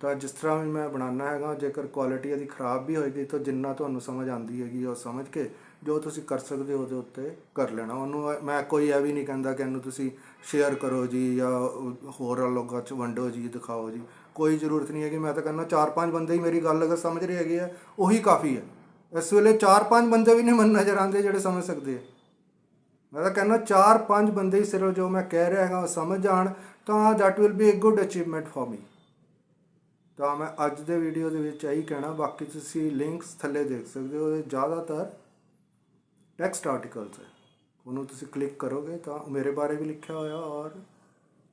Speaker 1: ਤਾਂ ਜਿਸ ਤਰ੍ਹਾਂ ਵੀ ਮੈਂ ਬਣਾਉਣਾ ਹੈਗਾ, ਜੇਕਰ ਕੁਆਲਿਟੀ ਇਹਦੀ ਖਰਾਬ ਵੀ ਹੋਏਗੀ ਤਾਂ ਜਿੰਨਾ ਤੁਹਾਨੂੰ ਸਮਝ ਆਉਂਦੀ ਹੈਗੀ ਉਹ ਸਮਝ ਕੇ ਜੋ ਤੁਸੀਂ ਕਰ ਸਕਦੇ ਹੋ ਉਹਦੇ ਉੱਤੇ ਕਰ ਲੈਣਾ। ਉਹਨੂੰ ਮੈਂ ਕੋਈ ਇਹ ਵੀ ਨਹੀਂ ਕਹਿੰਦਾ ਕਿ ਇਹਨੂੰ ਤੁਸੀਂ ਸ਼ੇਅਰ ਕਰੋ ਜੀ ਜਾਂ ਹੋਰ ਲੋਕਾਂ 'ਚ ਵੰਡੋ ਜੀ, ਦਿਖਾਓ ਜੀ। ਕੋਈ ਜ਼ਰੂਰਤ ਨਹੀਂ ਹੈਗੀ। ਮੈਂ ਤਾਂ ਕਹਿੰਦਾ ਚਾਰ ਪੰਜ ਬੰਦੇ ਹੀ ਮੇਰੀ ਗੱਲ ਅਗਰ ਸਮਝ ਰਹੇ ਹੈਗੇ ਆ, ਉਹੀ ਕਾਫੀ ਹੈ ਇਸ ਵੇਲੇ ਚਾਰ ਪੰਜ ਬੰਦੇ ਵੀ ਨਹੀਂ ਮਨ ਨਜ਼ਰ ਆਉਂਦੇ ਜਿਹੜੇ ਸਮਝ ਸਕਦੇ ਆ। ਮੈਂ ਤਾਂ ਕਹਿੰਦਾ ਚਾਰ ਪੰਜ ਬੰਦੇ ਹੀ ਸਿਰਫ ਜੋ ਮੈਂ ਕਹਿ ਰਿਹਾ ਹੈਗਾ ਉਹ ਸਮਝ ਜਾਣ, ਤਾਂ that will be a good achievement for me ਤਾਂ ਮੈਂ ਅੱਜ ਦੇ ਵੀਡੀਓ ਦੇ ਵਿੱਚ ਇਹੀ ਕਹਿਣਾ। ਬਾਕੀ ਤੁਸੀਂ ਲਿੰਕਸ ਥੱਲੇ ਦੇਖ ਸਕਦੇ ਹੋ। ਜ਼ਿਆਦਾਤਰ ਟੈਕਸਟ ਆਰਟੀਕਲਸ ਹੈ। ਉਹਨੂੰ ਤੁਸੀਂ ਕਲਿੱਕ ਕਰੋਗੇ ਤਾਂ ਮੇਰੇ ਬਾਰੇ ਵੀ ਲਿਖਿਆ ਹੋਇਆ ਔਰ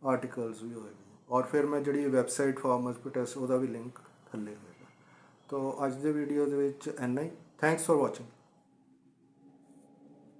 Speaker 1: ਆਰਟੀਕਲਸ ਵੀ ਹੋਏਗੇ ਔਰ ਫਿਰ ਮੈਂ ਜਿਹੜੀ ਵੈਬਸਾਈਟ ਫਾਰਮਰਸ ਪਿਟਸ ਉਹਦਾ ਵੀ ਲਿੰਕ ਥੱਲੇ ਹੋਏਗਾ। ਤਾਂ ਅੱਜ ਦੇ ਵੀਡੀਓ ਦੇ ਵਿੱਚ ਇੰਨਾ ਹੀ। Thanks for watching